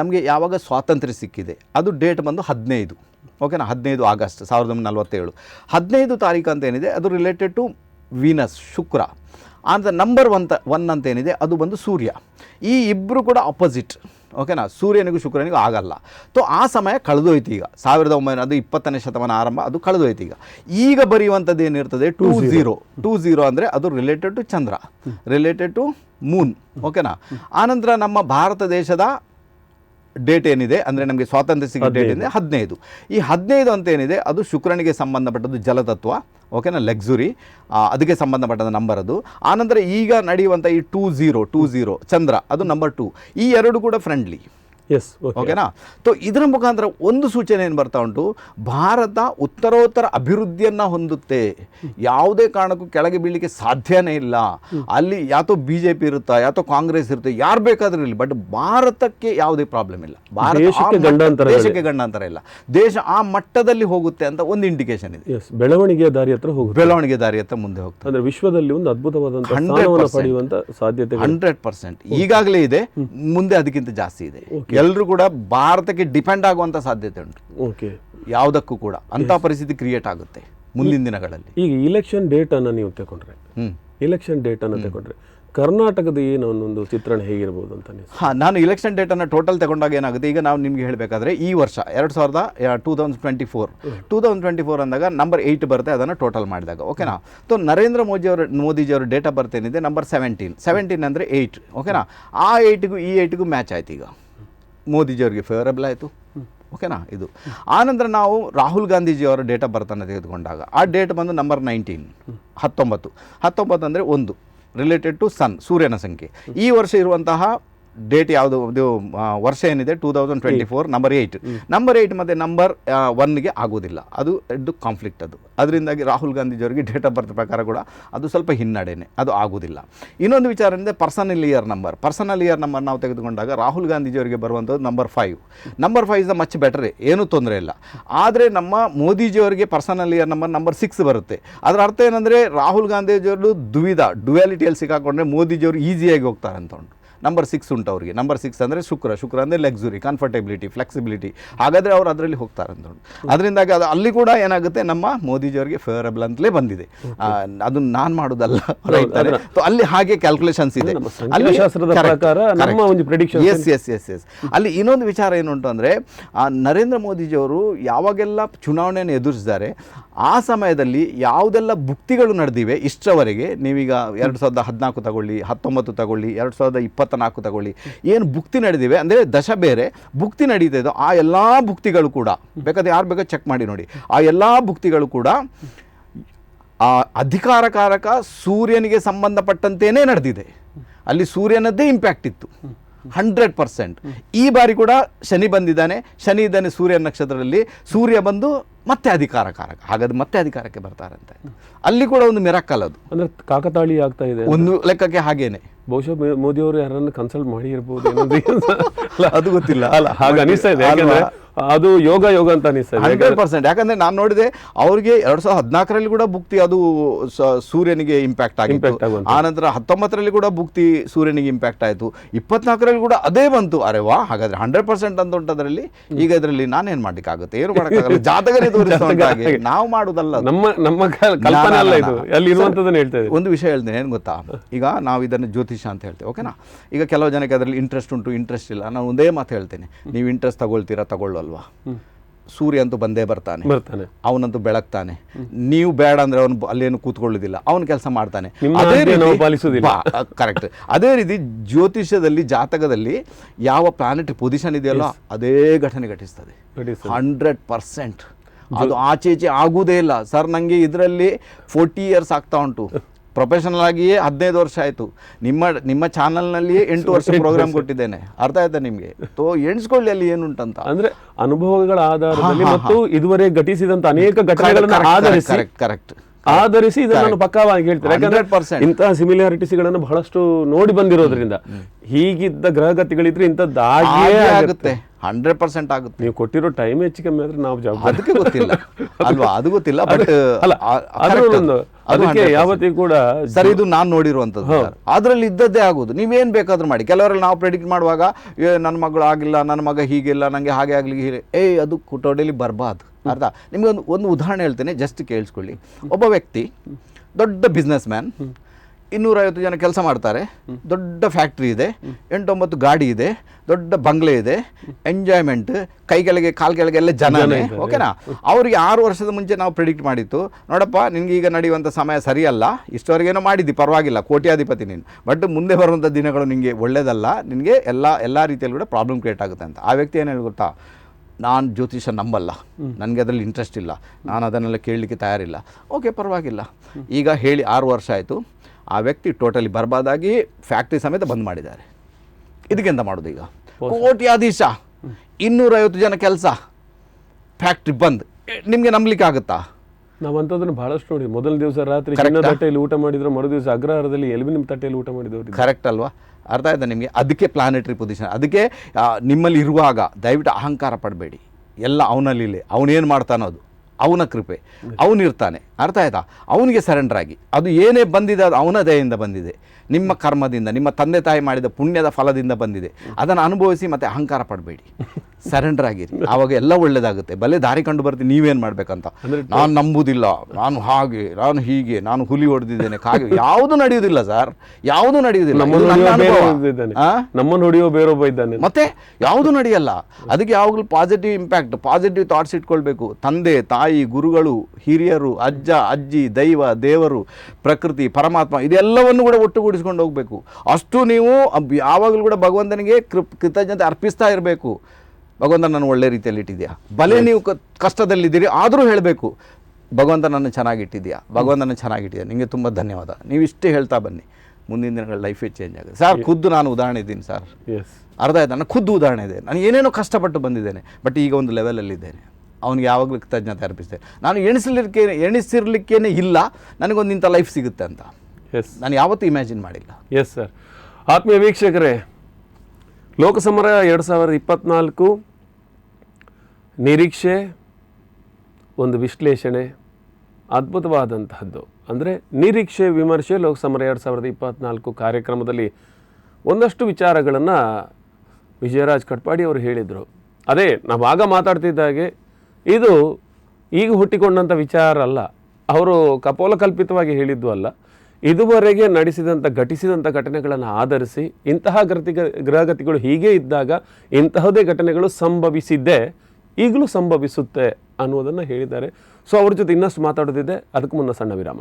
ನಮಗೆ ಯಾವಾಗ ಸ್ವಾತಂತ್ರ್ಯ ಸಿಕ್ಕಿದೆ ಅದು ಡೇಟ್ ಬಂದು ಹದಿನೈದು. ಓಕೆನಾ ಹದಿನೈದು ಆಗಸ್ಟ್ ಸಾವಿರದ ಒಂಬೈನೂರ ನಲವತ್ತೇಳು. ಹದಿನೈದು ತಾರೀಕು ಅಂತ ಏನಿದೆ ಅದು ರಿಲೇಟೆಡ್ ಟು ವೀನಸ್ ಶುಕ್ರ. ಅಂತ ನಂಬರ್ ಒನ್ ತ ಒನ್ ಅಂತ ಏನಿದೆ ಅದು ಬಂದು ಸೂರ್ಯ. ಈ ಇಬ್ಬರು ಕೂಡ ಅಪೋಸಿಟ್ ಓಕೆನಾ ಸೂರ್ಯನಿಗೂ ಶುಕ್ರನಿಗೂ ಆಗಲ್ಲ. ತೊ ಆ ಸಮಯ ಕಳೆದೋಯ್ತು ಈಗ. ಸಾವಿರದ ಒಂಬೈನೂರ ಅದು ಇಪ್ಪತ್ತನೇ ಶತಮಾನ ಆರಂಭ ಅದು ಕಳೆದೋಯ್ತು ಈಗ. ಈಗ ಬರೆಯುವಂಥದ್ದು ಏನಿರ್ತದೆ ಟೂ ಝೀರೋ ಟೂ ಝೀರೋ ಅಂದರೆ ಅದು ರಿಲೇಟೆಡ್ ಟು ಚಂದ್ರ. ರಿಲೇಟೆಡ್ ಟು ಮೂನ್ ಓಕೆನಾ ಆನಂತರ ನಮ್ಮ ಭಾರತ ದೇಶದ ಡೇಟ್ ಏನಿದೆ? ಅಂದರೆ ನಮಗೆ ಸ್ವಾತಂತ್ರ್ಯ ಸಿಗೋ ಡೇಟ್ ಏನಿದೆ? ಹದಿನೈದು. ಈ ಹದಿನೈದು ಅಂತ ಏನಿದೆ? ಅದು ಶುಕ್ರನಿಗೆ ಸಂಬಂಧಪಟ್ಟದ್ದು ಜಲತತ್ವ ಓಕೆನಾ ಲಕ್ಸುರಿ ಅದಕ್ಕೆ ಸಂಬಂಧಪಟ್ಟದ ನಂಬರ್ ಅದು. ಆನಂತರ ಈಗ ನಡೆಯುವಂಥ ಈ ಟೂ ಝೀರೋ ಟೂ ಝೀರೋ ಚಂದ್ರ ಅದು ನಂಬರ್ ಟೂ ಈ ಎರಡು ಕೂಡ ಫ್ರೆಂಡ್ಲಿ ಎಸ್ ಓಕೆ ಓಕೆನಾ ಸೊ ಇದರ ಮುಖಾಂತರ ಒಂದು ಸೂಚನೆ ಏನು ಬರ್ತಾ ಉಂಟು? ಭಾರತ ಉತ್ತರೋತ್ತರ ಅಭಿವೃದ್ಧಿಯನ್ನು ಹೊಂದುತ್ತೆ. ಯಾವುದೇ ಕಾರಣಕ್ಕೂ ಕೆಳಗೆ ಬೀಳಲಿಕ್ಕೆ ಸಾಧ್ಯನೇ ಇಲ್ಲ. ಅಲ್ಲಿ ಯಾತೋ ಬಿ ಜೆ ಪಿ ಇರುತ್ತಾ ಯಾತೋ ಕಾಂಗ್ರೆಸ್ ಇರುತ್ತೆ ಯಾರು ಬೇಕಾದರೂ ಇರಲಿ ಬಟ್ ಭಾರತಕ್ಕೆ ಯಾವುದೇ ಪ್ರಾಬ್ಲಮ್ ಇಲ್ಲ. ಭಾರತ ದೇಶಕ್ಕೆ ಗಂಡಾಂತರ ಇಲ್ಲ. ದೇಶ ಆ ಮಟ್ಟದಲ್ಲಿ ಹೋಗುತ್ತೆ ಅಂತ ಒಂದು ಇಂಡಿಕೇಶನ್ ಇದೆ. ಬೆಳವಣಿಗೆಯ ದಾರಿ ಹತ್ರ ಹೋಗುತ್ತೆ. ಬೆಳವಣಿಗೆ ದಾರಿ ಹತ್ರ ಮುಂದೆ ಹೋಗ್ತದೆ. ಅಂದ್ರೆ ವಿಶ್ವದಲ್ಲಿ ಒಂದು ಅದ್ಭುತವಾದಂತಹ 100% ಪಡೆಯುವಂತ ಸಾಧ್ಯತೆ ಹಂಡ್ರೆಡ್ ಪರ್ಸೆಂಟ್ ಈಗಾಗಲೇ ಇದೆ ಮುಂದೆ ಅದಕ್ಕಿಂತ ಜಾಸ್ತಿ ಇದೆ. ಎಲ್ಲರೂ ಕೂಡ ಭಾರತಕ್ಕೆ ಡಿಪೆಂಡ್ ಆಗುವಂಥ ಸಾಧ್ಯತೆ ಉಂಟು. ಓಕೆ ಯಾವುದಕ್ಕೂ ಕೂಡ ಅಂಥ ಪರಿಸ್ಥಿತಿ ಕ್ರಿಯೇಟ್ ಆಗುತ್ತೆ ಮುಂದಿನ ದಿನಗಳಲ್ಲಿ. ಈಗ ಇಲೆಕ್ಷನ್ ಡೇಟ್ ಅನ್ನ ನೀವು ತಗೊಂಡ್ರೆ. ಇಲೆಕ್ಷನ್ ಡೇಟ್ ಅನ್ನ ತಗೊಂಡ್ರೆ. ಕರ್ನಾಟಕದ ಏನು ಒಂದೊಂದು ಚಿತ್ರಣ ಹೇಗಿರ್ಬೋದು ಅಂತ ಹಾಂ ನಾನು ಇಲೆಕ್ಷನ್ ಡೇಟನ್ನು ಟೋಟಲ್ ತಗೊಂಡಾಗ ಏನಾಗುತ್ತೆ? ಈಗ ನಾವು ನಿಮಗೆ ಹೇಳಬೇಕಾದ್ರೆ ಈ ವರ್ಷ ಎರಡು ಸಾವಿರದ two thousand twenty four two thousand twenty four ಅಂದಾಗ ನಂಬರ್ ಏಯ್ಟ್ ಬರುತ್ತೆ ಅದನ್ನು ಟೋಟಲ್ ಮಾಡಿದಾಗ ಓಕೆನಾ ಸೊ ನರೇಂದ್ರ ಮೋದಿ ಅವರ ಮೋದಿಜಿಯವರ ಡೇಟ್ ಆಫ್ ಬರ್ತ್ ಏನಿದೆ? ನಂಬರ್ ಸೆವೆಂಟೀನ್ ಸೆವೆಂಟೀನ್ ಅಂದರೆ ಏಯ್ಟ್ ಓಕೆನಾ ಆ ಏಯ್ಟಿಗೂ ಈ ಏಯ್ಟಿಗೂ ಮ್ಯಾಚ್ ಆಯ್ತು ಈಗ. ಮೋದಿಜಿಯವರಿಗೆ ಫೇವರಬಲ್ ಆಯಿತು. ಓಕೆನಾ ಇದು. ಆನಂತರ ನಾವು ರಾಹುಲ್ ಗಾಂಧೀಜಿಯವರ ಡೇಟ್ ಆಫ್ ಬರ್ತನ್ನು ತೆಗೆದುಕೊಂಡಾಗ, ಆ ಡೇಟ್ ಬಂದು ನಂಬರ್ ನೈನ್ಟೀನ್ ಹತ್ತೊಂಬತ್ತು. ಹತ್ತೊಂಬತ್ತು ಅಂದರೆ ಒಂದು ರಿಲೇಟೆಡ್ ಟು ಸನ್ ಸೂರ್ಯನ ಸಂಖ್ಯೆ. ಈ ವರ್ಷ ಇರುವಂತಹ ಡೇಟ್ ಯಾವುದು ಇದು ವರ್ಷ ಏನಿದೆ? Two thousand twenty four number eight number eight ಮತ್ತು ನಂಬರ್ ಒನ್ಗೆ ಆಗೋದಿಲ್ಲ. ಅದು ಎಡ್ಡು ಕಾನ್ಫ್ಲಿಕ್ಟ್ ಅದು. ಅದರಿಂದಾಗಿ ರಾಹುಲ್ ಗಾಂಧೀಜಿಯವರಿಗೆ ಡೇಟ್ ಆಫ್ ಬರ್ತ್ ಪ್ರಕಾರ ಕೂಡ ಅದು ಸ್ವಲ್ಪ ಹಿನ್ನಡೆನೆ. ಅದು ಆಗೋದಿಲ್ಲ. ಇನ್ನೊಂದು ವಿಚಾರ ಏನಿದೆ? Personal year number personal year number ನಾವು ತೆಗೆದುಕೊಂಡಾಗ ರಾಹುಲ್ ಗಾಂಧೀಜಿಯವರಿಗೆ ಬರುವಂಥದ್ದು number five number five is the much better ಏನೂ ತೊಂದರೆ ಇಲ್ಲ. ಆದರೆ ನಮ್ಮ ಮೋದಿಜಿಯವರಿಗೆ personal year number number six ಬರುತ್ತೆ. ಅದರ ಅರ್ಥ ಏನಂದರೆ ರಾಹುಲ್ ಗಾಂಧೀಜಿಯವರು ದುವಿಧ ಡುವ್ಯಾಲಿಟಿಯಲ್ಲಿ ಸಿಕ್ಕಾಕೊಂಡ್ರೆ ಮೋದಿಜಿಯವರು ಈಸಿಯಾಗಿ ಹೋಗ್ತಾರೆ ಅಂತ ಉಂಟು. ನಂಬರ್ ಸಿಕ್ಸ್ ಉಂಟು ಅವರಿಗೆ. ನಂಬರ್ ಸಿಕ್ಸ್ ಅಂದರೆ ಶುಕ್ರ. ಶುಕ್ರ ಅಂದರೆ ಲಕ್ಸುರಿ ಕಂಫರ್ಟೆಬಿಲಿಟಿ ಫ್ಲೆಕ್ಸಿಬಿಲಿಟಿ ಹಾಗಾದರೆ ಅವರು ಅದರಲ್ಲಿ ಹೋಗ್ತಾರೆ ಅಂತ ಅದರಿಂದಾಗಿ ಅದು ಅಲ್ಲಿ ಕೂಡ ಏನಾಗುತ್ತೆ ನಮ್ಮ ಮೋದಿಜಿಯವರಿಗೆ ಫೇವರಬಲ್ ಅಂತಲೇ ಬಂದಿದೆ. ಅದು ನಾನು ಮಾಡೋದಲ್ಲ. ಅಲ್ಲಿ ಹಾಗೆ ಕ್ಯಾಲ್ಕುಲೇಷನ್ಸ್ ಇದೆ. ಅಲ್ಲಿ ಶಾಸ್ತ್ರದ ಪ್ರಕಾರ ನಮ್ಮ ಒಂದು prediction yes yes yes yes ಅಲ್ಲಿ ಇನ್ನೊಂದು ವಿಚಾರ ಏನುಂಟು ಅಂದರೆ ನರೇಂದ್ರ ಮೋದಿಜಿಯವರು ಯಾವಾಗೆಲ್ಲ ಚುನಾವಣೆಯನ್ನು ಎದುರಿಸಿದ್ದಾರೆ ಆ ಸಮಯದಲ್ಲಿ ಯಾವುದೆಲ್ಲ ಭುಕ್ತಿಗಳು ನಡೆದಿವೆ ಇಷ್ಟರವರೆಗೆ, ನೀವೀಗ ಎರಡು ಸಾವಿರದ ಹದಿನಾಲ್ಕು ತಗೊಳ್ಳಿ, ಹತ್ತೊಂಬತ್ತು ತಗೊಳ್ಳಿ, ಎರಡು ಸಾವಿರದ ಇಪ್ಪತ್ತ ನಾಲ್ಕು ತಗೊಳ್ಳಿ, ಏನು ಭುಕ್ತಿ ನಡೆದಿವೆ ಅಂದರೆ ದಶ ಬೇರೆ, ಭುಕ್ತಿ ನಡೀತಾ ಆ ಎಲ್ಲ ಭುಕ್ತಿಗಳು ಕೂಡ, ಬೇಕಾದ್ರೆ ಯಾರು ಬೇಕಾದ್ರೆ ಚೆಕ್ ಮಾಡಿ ನೋಡಿ. ಆ ಎಲ್ಲ ಭುಕ್ತಿಗಳು ಕೂಡ ಆ ಅಧಿಕಾರಕಾರಕ ಸೂರ್ಯನಿಗೆ ಸಂಬಂಧಪಟ್ಟಂತೇನೆ ನಡೆದಿದೆ. ಅಲ್ಲಿ ಸೂರ್ಯನದ್ದೇ ಇಂಪ್ಯಾಕ್ಟ್ ಇತ್ತು. ಹಂಡ್ರೆಡ್ ಪರ್ಸೆಂಟ್ ಈ ಬಾರಿ ಕೂಡ ಶನಿ ಬಂದಿದ್ದಾನೆ. ಶನಿ ಇದ್ದಾನೆ ಸೂರ್ಯ ನಕ್ಷತ್ರದಲ್ಲಿ. ಸೂರ್ಯ ಬಂದು ಮತ್ತೆ ಅಧಿಕಾರಕಾರಕ ಹಾಗಾದ್ರೆ ಮತ್ತೆ ಅಧಿಕಾರಕ್ಕೆ ಬರ್ತಾರಂತೆ ಅಲ್ಲಿ ಕೂಡ ಒಂದು ಮಿರಾಕಲ್ ಅದು. ಅಂದ್ರೆ ಕಾಕತಾಳಿ ಆಗ್ತಾ ಇದೆ ಒಂದು ಲೆಕ್ಕಕ್ಕೆ ಹಾಗೇನೆ. ಬಹುಶಃ ಮೋದಿ ಅವರು ಯಾರನ್ನ ಕನ್ಸಲ್ಟ್ ಮಾಡಿ ಇರಬಹುದು ಅದು ಗೊತ್ತಿಲ್ಲ. ಅಲ್ಲ ಹಾಗೆ ಅನಿಸ್ತಾ ಇದೆ. ಅದು ಯೋಗ ಯೋಗ ಅಂತ ಅನಿಸ್ತಾ ಇದೆ. Hundred percent. ಯಾಕಂದ್ರೆ ನಾನು ನೋಡಿದೆ ಅವ್ರಿಗೆ ಎರಡ್ ಸಾವಿರದ ಹದಿನಾಲ್ಕರಲ್ಲಿ ಕೂಡ ಭುಕ್ತಿ ಅದು ಸೂರ್ಯನಿಗೆ ಇಂಪ್ಯಾಕ್ಟ್ ಆಗಿತ್ತು. ಆ ನಂತರ ಹತ್ತೊಂಬತ್ತರಲ್ಲಿ ಕೂಡ ಭುಕ್ತಿ ಸೂರ್ಯನಿಗೆ ಇಂಪ್ಯಾಕ್ಟ್ ಆಯಿತು. ಇಪ್ಪತ್ನಾಲ್ಕರಲ್ಲಿ ಕೂಡ ಅದೇ ಬಂತು. ಅರೆ ವಾ ಹಾಗಾದ್ರೆ ಹಂಡ್ರೆಡ್ ಪರ್ಸೆಂಟ್ ಅಂತ ಅದರಲ್ಲಿ ಈಗ ಇದರಲ್ಲಿ ನಾನೇನ್ ಮಾಡ್ಲಿಕ್ಕಾಗುತ್ತೆ? ಏನು ಮಾಡೋಕ್ಕಾಗಲ್ಲ ಜಾತಕರೇ ನಾವು ಮಾಡುದಲ್ಲ ನಮ್ಮ ನಮ್ಮ ಕಲ್ಪನೆ ಅಲ್ಲ ಇದು. ಅಲ್ಲಿ ಇರುವಂತದನ್ನ ಹೇಳ್ತಾ ಒಂದು ವಿಷಯ ಹೇಳ್ತೇನೆ ಏನು ಗೊತ್ತಾ? ಈಗ ನಾವು ಇದನ್ನ ಜ್ಯೋತಿಷ ಅಂತ ಹೇಳ್ತೇವೆ ಓಕೆನಾ ಈಗ ಕೆಲವು ಜನಕ್ಕೆ ಅದರಲ್ಲಿ ಇಂಟ್ರೆಸ್ಟ್ ಉಂಟು ಇಂಟ್ರೆಸ್ಟ್ ಇಲ್ಲ. ನಾನು ಒಂದೇ ಮಾತು ಹೇಳ್ತೇನೆ. ನೀವು ಇಂಟ್ರೆಸ್ಟ್ ತಗೊಳ್ತೀರಾ ತಗೊಳ್ಳಲ್ವಾ? ಸೂರ್ಯ ಅಂತೂ ಬಂದೇ ಬರ್ತಾನೆ. ಬರ್ತಾನೆ. ಅವನಂತೂ ಬೆಳಗ್ತಾನೆ ನೀವು ಬೇಡ ಅಂದ್ರೆ ಅವನು ಅಲ್ಲೇನು ಕೂತ್ಕೊಳ್ಳೋದಿಲ್ಲ. ಅವನ ಕೆಲಸ ಮಾಡ್ತಾನೆ. ಅದೇ ರೀತಿ. ಕರೆಕ್ಟ್ ಅದೇ ರೀತಿ ಜ್ಯೋತಿಷ್ಯದಲ್ಲಿ ಜಾತಕದಲ್ಲಿ ಯಾವ ಪ್ಲಾನೆಟ್ ಪೊಸಿಷನ್ ಇದೆಯಲ್ಲ ಅದೇ ಘಟನೆ ಘಟಿಸ್ತದೆ. ಹಂಡ್ರೆಡ್ ಪರ್ಸೆಂಟ್ ಅದು ಆಚೆ ಈಚೆ ಆಗುವುದೇ ಇಲ್ಲ. ಸರ್ ನನಗೆ ಇದರಲ್ಲಿ ಫೋರ್ಟಿ ಇಯರ್ಸ್ ಆಗ್ತಾ ಉಂಟು. ಪ್ರೊಫೆಷನಲ್ ಆಗಿಯೇ ಹದಿನೈದು ವರ್ಷ ಆಯಿತು. ನಿಮ್ಮ ನಿಮ್ಮ ಚಾನಲ್ನಲ್ಲಿಯೇ ಎಂಟು ವರ್ಷ ಪ್ರೋಗ್ರಾಮ್ ಕೊಟ್ಟಿದ್ದೇನೆ. ಅರ್ಥ ಆಯ್ತಾ ನಿಮಗೆ? ತೋ ಎಣಿಸ್ಕೊಳ್ಳಿ ಅಲ್ಲಿ ಏನುಂಟಂತ. ಅಂದ್ರೆ ಅನುಭವಗಳ ಆಧಾರದಲ್ಲಿ ಮತ್ತು ಇದುವರೆ ಘಟಿಸಿದಂತ ಅನೇಕ ಘಟನೆಗಳನ್ನು ಆಧರಿಸಿ ಕರೆಕ್ಟ್ ಆಧರಿಸಿ ಇದನ್ನು ನಾನು ಪಕ್ಕವಾಗಿ ಹೇಳ್ತಾರೆ. ಯಾಕಂದ್ರೆ 100%. ಇಂತಹ ಸಿಮಿಲಾರಿಟೀಸ್ಗಳನ್ನು ಬಹಳಷ್ಟು ನೋಡಿ ಬಂದಿರೋದ್ರಿಂದ. ಹೀಗಿದ್ದ ಗ್ರಹಗತಿಗಳಿದ್ರೆ ಇಂಥದ್ದು ಹಾಗೆ ಆಗುತ್ತೆ. ಹಂಡ್ರೆಡ್ ಪರ್ಸೆಂಟ್ ಆಗುತ್ತೆ. ನೀವು ಕೊಟ್ಟಿರೋ ಟೈಮ್ ಹೆಚ್ಚು ಕಮ್ಮಿ ಆದ್ರೆ ನಾವು ಜವಾಬ್ದಾರಿ ಅದಕ್ಕೆ ಗೊತ್ತಿಲ್ಲ. ಅಲ್ವಾ? ಅದು ಗೊತ್ತಿಲ್ಲ ಬಟ್ ಅಲ್ಲ ಅದು. ಅದಕ್ಕೆ ಯಾವತ್ತಿಗೂ ಕೂಡ ಸರ್ ಇದು ನಾನು ನೋಡಿರುವಂಥದ್ದು ಅದ್ರಲ್ಲಿ ಇದ್ದದ್ದೇ ಆಗೋದು. ನೀವೇನು ಬೇಕಾದ್ರೂ ಮಾಡಿ. ಕೆಲವರಲ್ಲಿ ನಾವು ಪ್ರೆಡಿಕ್ಟ್ ಮಾಡುವಾಗ ನನ್ನ ಮಗಳು ಆಗಿಲ್ಲ ನನ್ನ ಮಗ ಹೀಗಿಲ್ಲ ನನಗೆ ಹಾಗೆ ಆಗಲಿ ಹೀಗೆ. ಏಯ್ ಅದು ಕುಟೋಡಲಿ ಬರ್ಬಾರ್ದು. ಅರ್ಥ? ನಿಮಗೆ ಒಂದು ಒಂದು ಉದಾಹರಣೆ ಹೇಳ್ತೇನೆ ಜಸ್ಟ್ ಕೇಳಿಸ್ಕೊಳ್ಳಿ. ಒಬ್ಬ ವ್ಯಕ್ತಿ ದೊಡ್ಡ ಬಿಸ್ನೆಸ್ ಮ್ಯಾನ್ ಇನ್ನೂರೈವತ್ತು ಜನ ಕೆಲಸ ಮಾಡ್ತಾರೆ. ದೊಡ್ಡ ಫ್ಯಾಕ್ಟ್ರಿ ಇದೆ. ಎಂಟೊಂಬತ್ತು ಗಾಡಿ ಇದೆ. ದೊಡ್ಡ ಬಂಗ್ಲೆ ಇದೆ. ಎಂಜಾಯ್ಮೆಂಟ್. ಕೈ ಕೆಳಗೆ ಕಾಲ್ ಕೆಳಗೆ ಎಲ್ಲ ಜನನೇ ಓಕೆನಾ ಅವ್ರಿಗೆ ಆರು ವರ್ಷದ ಮುಂಚೆ ನಾವು ಪ್ರಿಡಿಕ್ಟ್ ಮಾಡಿತ್ತು. ನೋಡಪ್ಪ ನಿನ್ಗೆ ಈಗ ನಡೆಯುವಂಥ ಸಮಯ ಸರಿಯಲ್ಲ. ಇಷ್ಟವರೆಗೇನೋ ಮಾಡಿದ್ದಿ ಪರವಾಗಿಲ್ಲ. ಕೋಟ್ಯಾಧಿಪತಿ ನೀನು. ಬಟ್ ಮುಂದೆ ಬರುವಂಥ ದಿನಗಳು ನಿನಗೆ ಒಳ್ಳೇದಲ್ಲ. ನಿನಗೆ ಎಲ್ಲ ಎಲ್ಲ ರೀತಿಯಲ್ಲಿ ಕೂಡ ಪ್ರಾಬ್ಲಮ್ ಕ್ರಿಯೇಟ್ ಆಗುತ್ತೆ ಅಂತ. ಆ ವ್ಯಕ್ತಿ ಏನು ಹೇಳಿ ಗೊತ್ತಾ? ನಾನು ಜ್ಯೋತಿಷ ನಂಬಲ್ಲ. ನನಗೆ ಅದರಲ್ಲಿ ಇಂಟ್ರೆಸ್ಟ್ ಇಲ್ಲ. ನಾನು ಅದನ್ನೆಲ್ಲ ಕೇಳಲಿಕ್ಕೆ ತಯಾರಿಲ್ಲ. ಓಕೆ ಪರವಾಗಿಲ್ಲ. ಈಗ ಹೇಳಿ ಆರು ವರ್ಷ ಆಯಿತು. ಆ ವ್ಯಕ್ತಿ ಟೋಟಲಿ ಬರ್ಬಾದಾಗಿ ಫ್ಯಾಕ್ಟ್ರಿ ಸಮೇತ ಬಂದ್ ಮಾಡಿದ್ದಾರೆ. ಇದಕ್ಕೆಂತ ಮಾಡೋದು ಈಗ? ಕೋಟ್ಯಾಧೀಶ ಇನ್ನೂರೈವತ್ತು ಜನ ಕೆಲಸ ಫ್ಯಾಕ್ಟ್ರಿ ಬಂದ್. ನಿಮಗೆ ನಂಬಲಿಕ್ಕೆ ಆಗುತ್ತಾ? ನಾವು ಬಹಳಷ್ಟು ನೋಡಿ ಮೊದಲ ದಿವಸ ರಾತ್ರಿ ಚಿನ್ನ ತಟ್ಟೆಯಲ್ಲಿ ಊಟ ಮಾಡಿದ್ರು ಮರು ದಿವಸ ಅಗ್ರಹಾರದಲ್ಲಿ ನಿಮ್ ತಟ್ಟೆಯಲ್ಲಿ ಊಟ ಮಾಡಿದವರು ಕರೆಕ್ಟ್ ಅಲ್ವಾ? ಅರ್ಥ ಆಯ್ತಾ ನಿಮಗೆ? ಅದಕ್ಕೆ ಪ್ಲಾನೆಟರಿ ಪೊಸಿಷನ್ ಅದಕ್ಕೆ ನಿಮ್ಮಲ್ಲಿ ಇರುವಾಗ ದಯವಿಟ್ಟು ಅಹಂಕಾರ ಪಡಬೇಡಿ. ಎಲ್ಲ ಅವನಲ್ಲಿ ಅವನೇನು ಮಾಡ್ತಾನೋ ಅದು. ಅವನ ಕೃಪೆ. ಅವನಿರ್ತಾನೆ. ಅರ್ಥ ಆಯ್ತಾ? ಅವನಿಗೆ ಸರೆಂಡರ್ ಆಗಿ. ಅದು ಏನೇ ಬಂದಿದೆ ಅದು ಅವನ ದಯೆಯಿಂದ ಬಂದಿದೆ. ನಿಮ್ಮ ಕರ್ಮದಿಂದ ನಿಮ್ಮ ತಂದೆ ತಾಯಿ ಮಾಡಿದ ಪುಣ್ಯದ ಫಲದಿಂದ ಬಂದಿದೆ. ಅದನ್ನು ಅನುಭವಿಸಿ ಮತ್ತೆ ಅಹಂಕಾರ ಪಡಬೇಡಿ. ಸರೆಂಡರ್ ಆಗಿರಿ. ಆವಾಗ ಎಲ್ಲ ಒಳ್ಳೇದಾಗುತ್ತೆ. ಬಲೆ ದಾರಿ ಕಂಡು ಬರ್ತೀನಿ ನೀವೇನು ಮಾಡ್ಬೇಕಂತ. ನಾನು ನಂಬುದಿಲ್ಲ. ನಾನು ಹಾಗೆ ನಾನು ಹೀಗೆ ನಾನು ಹುಲಿ ಹೊಡೆದಿದ್ದೇನೆ ಕಾಗೆ. ಯಾವುದು ನಡೆಯುವುದಿಲ್ಲ ಸರ್. ಯಾವುದು ನಡೆಯುವುದಿಲ್ಲ ನಮ್ಮನ್ನು ಹೊಡೆಯುವ ಬೇರೊಬ್ಬ ಇದ್ದಾನೆ. ಮತ್ತೆ ಯಾವುದು ನಡೆಯಲ್ಲ. ಅದಕ್ಕೆ ಯಾವಾಗಲೂ ಪಾಸಿಟಿವ್ ಇಂಪ್ಯಾಕ್ಟ್ ಪಾಸಿಟಿವ್ ಥಾಟ್ಸ್ ಇಟ್ಕೊಳ್ಬೇಕು. ತಂದೆ ತಾಯಿ ಗುರುಗಳು ಹಿರಿಯರು ಅಜ್ಜ ಅಜ್ಜಿ ದೈವ ದೇವರು ಪ್ರಕೃತಿ ಪರಮಾತ್ಮ ಇದೆಲ್ಲವನ್ನು ಕೂಡ ಒಟ್ಟುಗೂಡಿಸ್ಕೊಂಡು ಹೋಗಬೇಕು. ಅಷ್ಟು ನೀವು ಯಾವಾಗಲೂ ಕೂಡ ಭಗವಂತನಿಗೆ ಕೃಪ್ ಕೃತಜ್ಞತೆ ಅರ್ಪಿಸ್ತಾ ಇರಬೇಕು. ಭಗವಂತ ನಾನು ಒಳ್ಳೆ ರೀತಿಯಲ್ಲಿ ಇಟ್ಟಿದ್ಯಾ? ಬಲೆ ನೀವು ಕಷ್ಟದಲ್ಲಿದ್ದೀರಿ ಆದರೂ ಹೇಳಬೇಕು. ಭಗವಂತ ನನ್ನ ಚೆನ್ನಾಗಿಟ್ಟಿದ್ಯಾ ಭಗವಂತ ನನ್ನ ಚೆನ್ನಾಗಿಟ್ಟಿದ್ಯಾ ನಿಮಗೆ ತುಂಬ ಧನ್ಯವಾದ. ನೀವು ಇಷ್ಟೇ ಹೇಳ್ತಾ ಬನ್ನಿ. ಮುಂದಿನ ದಿನಗಳ ಲೈಫೇ ಚೇಂಜ್ ಆಗುತ್ತೆ. ಸರ್ ಖುದ್ದು ನಾನು ಉದಾಹರಣೆ ಇದ್ದೀನಿ ಸರ್ ಅರ್ಧ ಆಯ್ತು? ನನ್ನ ಖುದ್ದು ಉದಾಹರಣೆ ಇದೆ. ನಾನು ಏನೇನೋ ಕಷ್ಟಪಟ್ಟು ಬಂದಿದ್ದೇನೆ ಬಟ್ ಈಗ ಒಂದು ಲೆವೆಲಲ್ಲಿದ್ದೇನೆ ಅವನಿಗೆ ಯಾವಾಗಲೂ ಕೃತಜ್ಞತೆ ಅರ್ಪಿಸ್ತೇನೆ. ನಾನು ಎಣಿಸಲಿಕ್ಕೆ ಎಣಿಸಿರ್ಲಿಕ್ಕೇನೆ ಇಲ್ಲ. ನನಗೊಂದು ಇಂಥ ಲೈಫ್ ಸಿಗುತ್ತೆ ಅಂತ. ನಾನು ಯಾವತ್ತೂ ಇಮ್ಯಾಜಿನ್ ಮಾಡಿಲ್ಲ. ಎಸ್ ಸರ್ ಆತ್ಮೀಯ ವೀಕ್ಷಕರೇ ಲೋಕಸಮರ ಎರಡು ಸಾವಿರದ ಇಪ್ಪತ್ನಾಲ್ಕು ನಿರೀಕ್ಷೆ ಒಂದು ವಿಶ್ಲೇಷಣೆ ಅದ್ಭುತವಾದಂತಹದ್ದು. ಅಂದರೆ ನಿರೀಕ್ಷೆ ವಿಮರ್ಶೆ ಲೋಕಸಮರ ಎರಡು ಸಾವಿರದ ಇಪ್ಪತ್ನಾಲ್ಕು ಕಾರ್ಯಕ್ರಮದಲ್ಲಿ ಒಂದಷ್ಟು ವಿಚಾರಗಳನ್ನು ವಿಜಯರಾಜ್ ಕಟ್ಪಾಡಿ ಅವರು ಹೇಳಿದರು. ಅದೇ ನಾವು ಆಗ ಮಾತಾಡ್ತಿದ್ದಾಗೆ ಇದು ಈಗ ಹುಟ್ಟಿಕೊಂಡಂಥ ವಿಚಾರ ಅಲ್ಲ. ಅವರು ಕಪೋಲಕಲ್ಪಿತವಾಗಿ ಹೇಳಿದ್ದು ಅಲ್ಲ. ಇದುವರೆಗೆ ನಡೆಸಿದಂಥ ಘಟಿಸಿದಂಥ ಘಟನೆಗಳನ್ನು ಆಧರಿಸಿ ಇಂತಹ ಗತಿಗ ಗ್ರಹಗತಿಗಳು ಹೀಗೆ ಇದ್ದಾಗ ಇಂತಹದೇ ಘಟನೆಗಳು ಸಂಭವಿಸಿದ್ದೆ, ಈಗಲೂ ಸಂಭವಿಸುತ್ತೆ ಅನ್ನೋದನ್ನು ಹೇಳಿದ್ದಾರೆ. ಸೊ ಅವ್ರ ಜೊತೆ ಇನ್ನಷ್ಟು ಮಾತಾಡೋದಿದೆ. ಅದಕ್ಕೂ ಮುನ್ನ ಸಣ್ಣ ವಿರಾಮ.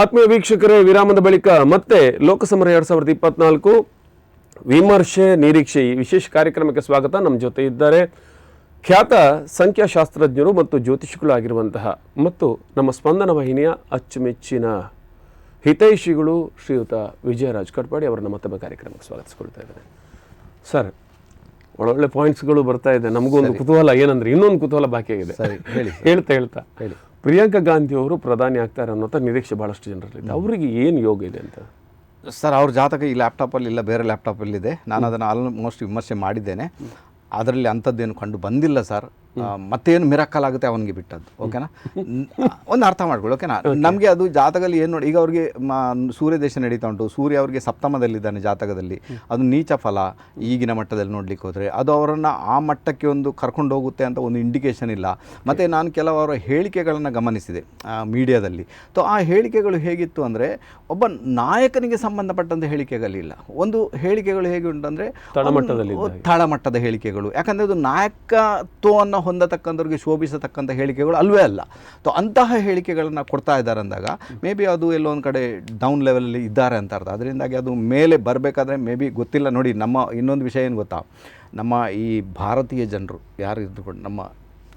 ಆತ್ಮೀಯ ವೀಕ್ಷಕರೇ ವಿರಾಮದ ಬಳಿಕ ಮತ್ತೆ ಲೋಕಸಮರ ಎರಡ್ ಸಾವಿರದ ಇಪ್ಪತ್ನಾಲ್ಕು ವಿಮರ್ಶೆ ನಿರೀಕ್ಷೆ ಈ ವಿಶೇಷ ಕಾರ್ಯಕ್ರಮಕ್ಕೆ ಸ್ವಾಗತ. ನಮ್ಮ ಜೊತೆ ಇದ್ದಾರೆ ಖ್ಯಾತ ಸಂಖ್ಯಾಶಾಸ್ತ್ರಜ್ಞರು ಮತ್ತು ಜ್ಯೋತಿಷಿಗಳು ಆಗಿರುವಂತಹ ಮತ್ತು ನಮ್ಮ ಸ್ಪಂದನ ವಾಹಿನಿಯ ಅಚ್ಚುಮೆಚ್ಚಿನ ಹಿತೈಷಿಗಳು ಶ್ರೀಯುತ ವಿಜಯರಾಜ್ ಕಟ್ಪಾಡಿ ಅವರನ್ನ ಮತ್ತೊಮ್ಮೆ ಕಾರ್ಯಕ್ರಮಕ್ಕೆ ಸ್ವಾಗತಿಸ್ಕೊಳ್ತಾ ಇದ್ದಾರೆ ಸರ್ ಒಳ್ಳೊಳ್ಳೆ ಪಾಯಿಂಟ್ಸ್ಗಳು ಬರ್ತಾ ಇದೆ. ನಮಗೂ ಒಂದು ಕುತೂಹಲ. ಏನಂದ್ರೆ ಇನ್ನೊಂದು ಕುತೂಹಲ ಬಾಕಿ ಆಗಿದೆ. ಸರಿ ಹೇಳಿ ಹೇಳ್ತಾ ಹೇಳ್ತಾ. ಹೇಳಿ. ಪ್ರಿಯಾಂಕಾ ಗಾಂಧಿ ಅವರು ಪ್ರಧಾನಿ ಆಗ್ತಾರೆ ಅನ್ನೋ ನಿರೀಕ್ಷೆ ಭಾಳಷ್ಟು ಜನರಲ್ಲಿದೆ ಅವರಿಗೆ ಏನು ಯೋಗ ಇದೆ ಅಂತ? ಸರ್ ಅವ್ರ ಜಾತಕ ಈ ಲ್ಯಾಪ್ಟಾಪಲ್ಲಿ ಇಲ್ಲ ಬೇರೆ ಲ್ಯಾಪ್ಟಾಪಲ್ಲಿದೆ ನಾನು ಅದನ್ನು ಆಲ್ಮೋಸ್ಟ್ ವಿಮರ್ಶೆ ಮಾಡಿದ್ದೇನೆ. ಅದರಲ್ಲಿ ಅಂಥದ್ದೇನು ಕಂಡು ಬಂದಿಲ್ಲ ಸರ್. ಮತ್ತೇನು ಮಿರಾಕಲ್ ಆಗುತ್ತೆ ಅವನಿಗೆ ಬಿಟ್ಟದ್ದು ಓಕೆನಾ ಒಂದು ಅರ್ಥ ಮಾಡ್ಕೊಳ್ಳಿ ಓಕೆನಾ ನಮಗೆ ಅದು ಜಾತಕದಲ್ಲಿ ಏನು ನೋಡಿ ಈಗ ಅವ್ರಿಗೆ ಮ- ಸೂರ್ಯ ದೇಶ ನಡೀತಾ ಉಂಟು ಸೂರ್ಯ ಅವರಿಗೆ ಸಪ್ತಮದಲ್ಲಿದ್ದಾನೆ ಜಾತಕದಲ್ಲಿ ಅದು ನೀಚ ಫಲ ಈಗಿನ ಮಟ್ಟದಲ್ಲಿ ನೋಡ್ಲಿಕ್ಕೆ ಹೋದರೆ ಅದು ಅವರನ್ನು ಆ ಮಟ್ಟಕ್ಕೆ ಒಂದು ಕರ್ಕೊಂಡು ಹೋಗುತ್ತೆ ಅಂತ ಒಂದು ಇಂಡಿಕೇಶನ್ ಇಲ್ಲ. ಮತ್ತು ನಾನು ಕೆಲವರ ಹೇಳಿಕೆಗಳನ್ನು ಗಮನಿಸಿದೆ ಮೀಡಿಯಾದಲ್ಲಿ ಸೊ ಆ ಹೇಳಿಕೆಗಳು ಹೇಗಿತ್ತು ಅಂದರೆ ಒಬ್ಬ ನಾಯಕನಿಗೆ ಸಂಬಂಧಪಟ್ಟಂಥ ಹೇಳಿಕೆಗಳಿಲ್ಲ ಒಂದು ಹೇಳಿಕೆಗಳು ಹೇಗೆ ಉಂಟಂದರೆ ತಳಮಟ್ಟದಲ್ಲಿ ತಳಮಟ್ಟದ ಹೇಳಿಕೆಗಳು. ಯಾಕಂದರೆ ಅದು ನಾಯಕತ್ವವನ್ನು ಹೊಂದತಕ್ಕಂಥವ್ರಿಗೆ ಶೋಭಿಸತಕ್ಕಂಥ ಹೇಳಿಕೆಗಳು ಅಲ್ವೇ ಅಲ್ಲ. ಸೊ ಅಂತಹ ಹೇಳಿಕೆಗಳನ್ನು ಕೊಡ್ತಾ ಇದ್ದಾರೆ ಅಂದಾಗ ಮೇ ಬಿ ಅದು ಎಲ್ಲೋ ಒಂದು ಕಡೆ ಡೌನ್ ಲೆವೆಲಲ್ಲಿ ಇದ್ದಾರೆ ಅಂತ ಅರ್ಥ. ಅದರಿಂದಾಗಿ ಅದು ಮೇಲೆ ಬರಬೇಕಾದ್ರೆ ಮೇ ಬಿ ಗೊತ್ತಿಲ್ಲ. ನೋಡಿ ನಮ್ಮ ಇನ್ನೊಂದು ವಿಷಯ ಏನು ಗೊತ್ತಾ? ನಮ್ಮ ಈ ಭಾರತೀಯ ಜನರು ಯಾರು ಇದ್ದುಕೊಂಡು ನಮ್ಮ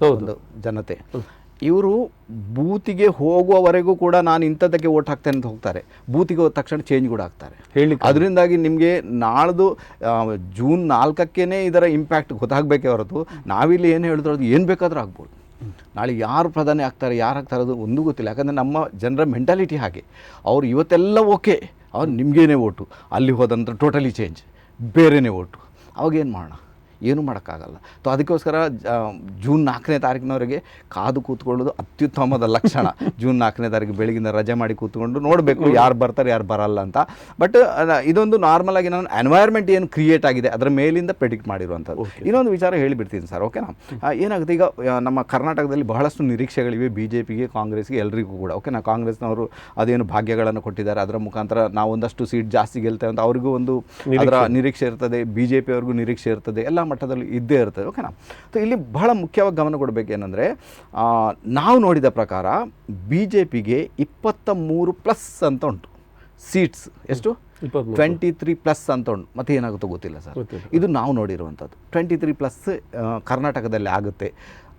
ಹೌದು. ಒಂದು ಜನತೆ. ಇವರು ಬೂತಿಗೆ ಹೋಗುವವರೆಗೂ ಕೂಡ ನಾನು ಇಂಥದ್ದಕ್ಕೆ ಓಟ್ ಹಾಕ್ತೇನೆ ಅಂತ ಹೋಗ್ತಾರೆ. ಬೂತಿಗೆ ಹೋದ ತಕ್ಷಣ ಚೇಂಜ್ ಕೂಡ ಆಗ್ತಾರೆ. ಹೇಳಿ ಅದರಿಂದಾಗಿ ನಿಮಗೆ ನಾಳ್ದು ಜೂನ್ ನಾಲ್ಕಕ್ಕೇ ಇದರ ಇಂಪ್ಯಾಕ್ಟ್ ಗೊತ್ತಾಗಬೇಕೇ ಹೊರತು ನಾವಿಲ್ಲಿ ಏನು ಹೇಳಿದ್ರು ಅದು ಏನು ಬೇಕಾದರೂ ಆಗ್ಬೋದು. ನಾಳೆ ಯಾರು ಪ್ರಧಾನಿ ಆಗ್ತಾರೆ ಯಾರು ಆಗ್ತಾರೆ ಅದು ಒಂದು ಗೊತ್ತಿಲ್ಲ. ಯಾಕಂದರೆ ನಮ್ಮ ಜನರ ಮೆಂಟಾಲಿಟಿ ಹಾಗೆ. ಅವ್ರು ಇವತ್ತೆಲ್ಲ ಓಕೆ ಅವ್ರು ನಿಮಗೇನೆ ಓಟು. ಅಲ್ಲಿ ಹೋದಂಥ ಟೋಟಲಿ ಚೇಂಜ್ ಬೇರೆಯೇ ಓಟು. ಅವಾಗೇನು ಮಾಡೋಣ? ಏನೂ ಮಾಡೋಕ್ಕಾಗಲ್ಲ. ಸೊ ಅದಕ್ಕೋಸ್ಕರ ಜೂನ್ ನಾಲ್ಕನೇ ತಾರೀಕಿನವರೆಗೆ ಕಾದು ಕೂತ್ಕೊಳ್ಳೋದು ಅತ್ಯುತ್ತಮದ ಲಕ್ಷಣ. ಜೂನ್ ನಾಲ್ಕನೇ ತಾರೀಕು ಬೆಳಗಿನ ರಜೆ ಮಾಡಿ ಕೂತ್ಕೊಂಡು ನೋಡಬೇಕು ಯಾರು ಬರ್ತಾರೆ ಯಾರು ಬರಲ್ಲ ಅಂತ. ಬಟ್ ಇದೊಂದು ನಾರ್ಮಲ್ ಆಗಿ ನಾನು ಎನ್ವೈರ್ಮೆಂಟ್ ಏನು ಕ್ರಿಯೇಟ್ ಆಗಿದೆ ಅದರ ಮೇಲಿಂದ ಪ್ರೆಡಿಕ್ಟ್ ಮಾಡಿರುವಂಥದ್ದು. ಇನ್ನೊಂದು ವಿಚಾರ ಹೇಳಿಬಿಡ್ತೀನಿ ಸರ್ ಓಕೆನಾ ಏನಾಗುತ್ತೆ ಈಗ ನಮ್ಮ ಕರ್ನಾಟಕದಲ್ಲಿ ಬಹಳಷ್ಟು ನಿರೀಕ್ಷೆಗಳಿವೆ ಬಿ ಜೆ ಪಿಗೆ ಕಾಂಗ್ರೆಸ್ಗೆ ಎಲ್ಲರಿಗೂ ಕೂಡ ಓಕೆನಾ ಕಾಂಗ್ರೆಸ್ನವರು ಅದೇನು ಭಾಗ್ಯಗಳನ್ನು ಕೊಟ್ಟಿದ್ದಾರೆ ಅದರ ಮುಖಾಂತರ ನಾವು ಒಂದಷ್ಟು ಸೀಟ್ ಜಾಸ್ತಿ ಗೆಲ್ತೇವೆ ಅಂತ ಅವ್ರಿಗೂ ಒಂದು ಅದರ ನಿರೀಕ್ಷೆ. ಇರ್ತದೆ ಬಿ ಜೆ ಪಿಯವ್ರಿಗೂ ನಿರೀಕ್ಷೆ ಇರ್ತದೆ ಎಲ್ಲ ಮಟ್ಟದಲ್ಲಿ ಇದ್ದೇ ಇರ್ತದೆ ಓಕೆನಾ ಸೊ ಇಲ್ಲಿ ಬಹಳ ಮುಖ್ಯವಾಗಿ ಗಮನ ಕೊಡಬೇಕೇನೆಂದರೆ ನಾವು ನೋಡಿದ ಪ್ರಕಾರ ಬಿ ಜೆ ಪಿಗೆ ಇಪ್ಪತ್ತ ಮೂರು ಪ್ಲಸ್ ಅಂತ ಉಂಟು ಸೀಟ್ಸ್ ಎಷ್ಟು? ಟ್ವೆಂಟಿ ತ್ರೀ ಪ್ಲಸ್ ಅಂತ ಉಂಟು. ಮತ್ತೆ ಏನಾಗುತ್ತೋ ಗೊತ್ತಿಲ್ಲ ಸರ್. ಇದು ನಾವು ನೋಡಿರುವಂಥದ್ದು. ಟ್ವೆಂಟಿ ತ್ರೀ ಪ್ಲಸ್ ಕರ್ನಾಟಕದಲ್ಲಿ ಆಗುತ್ತೆ.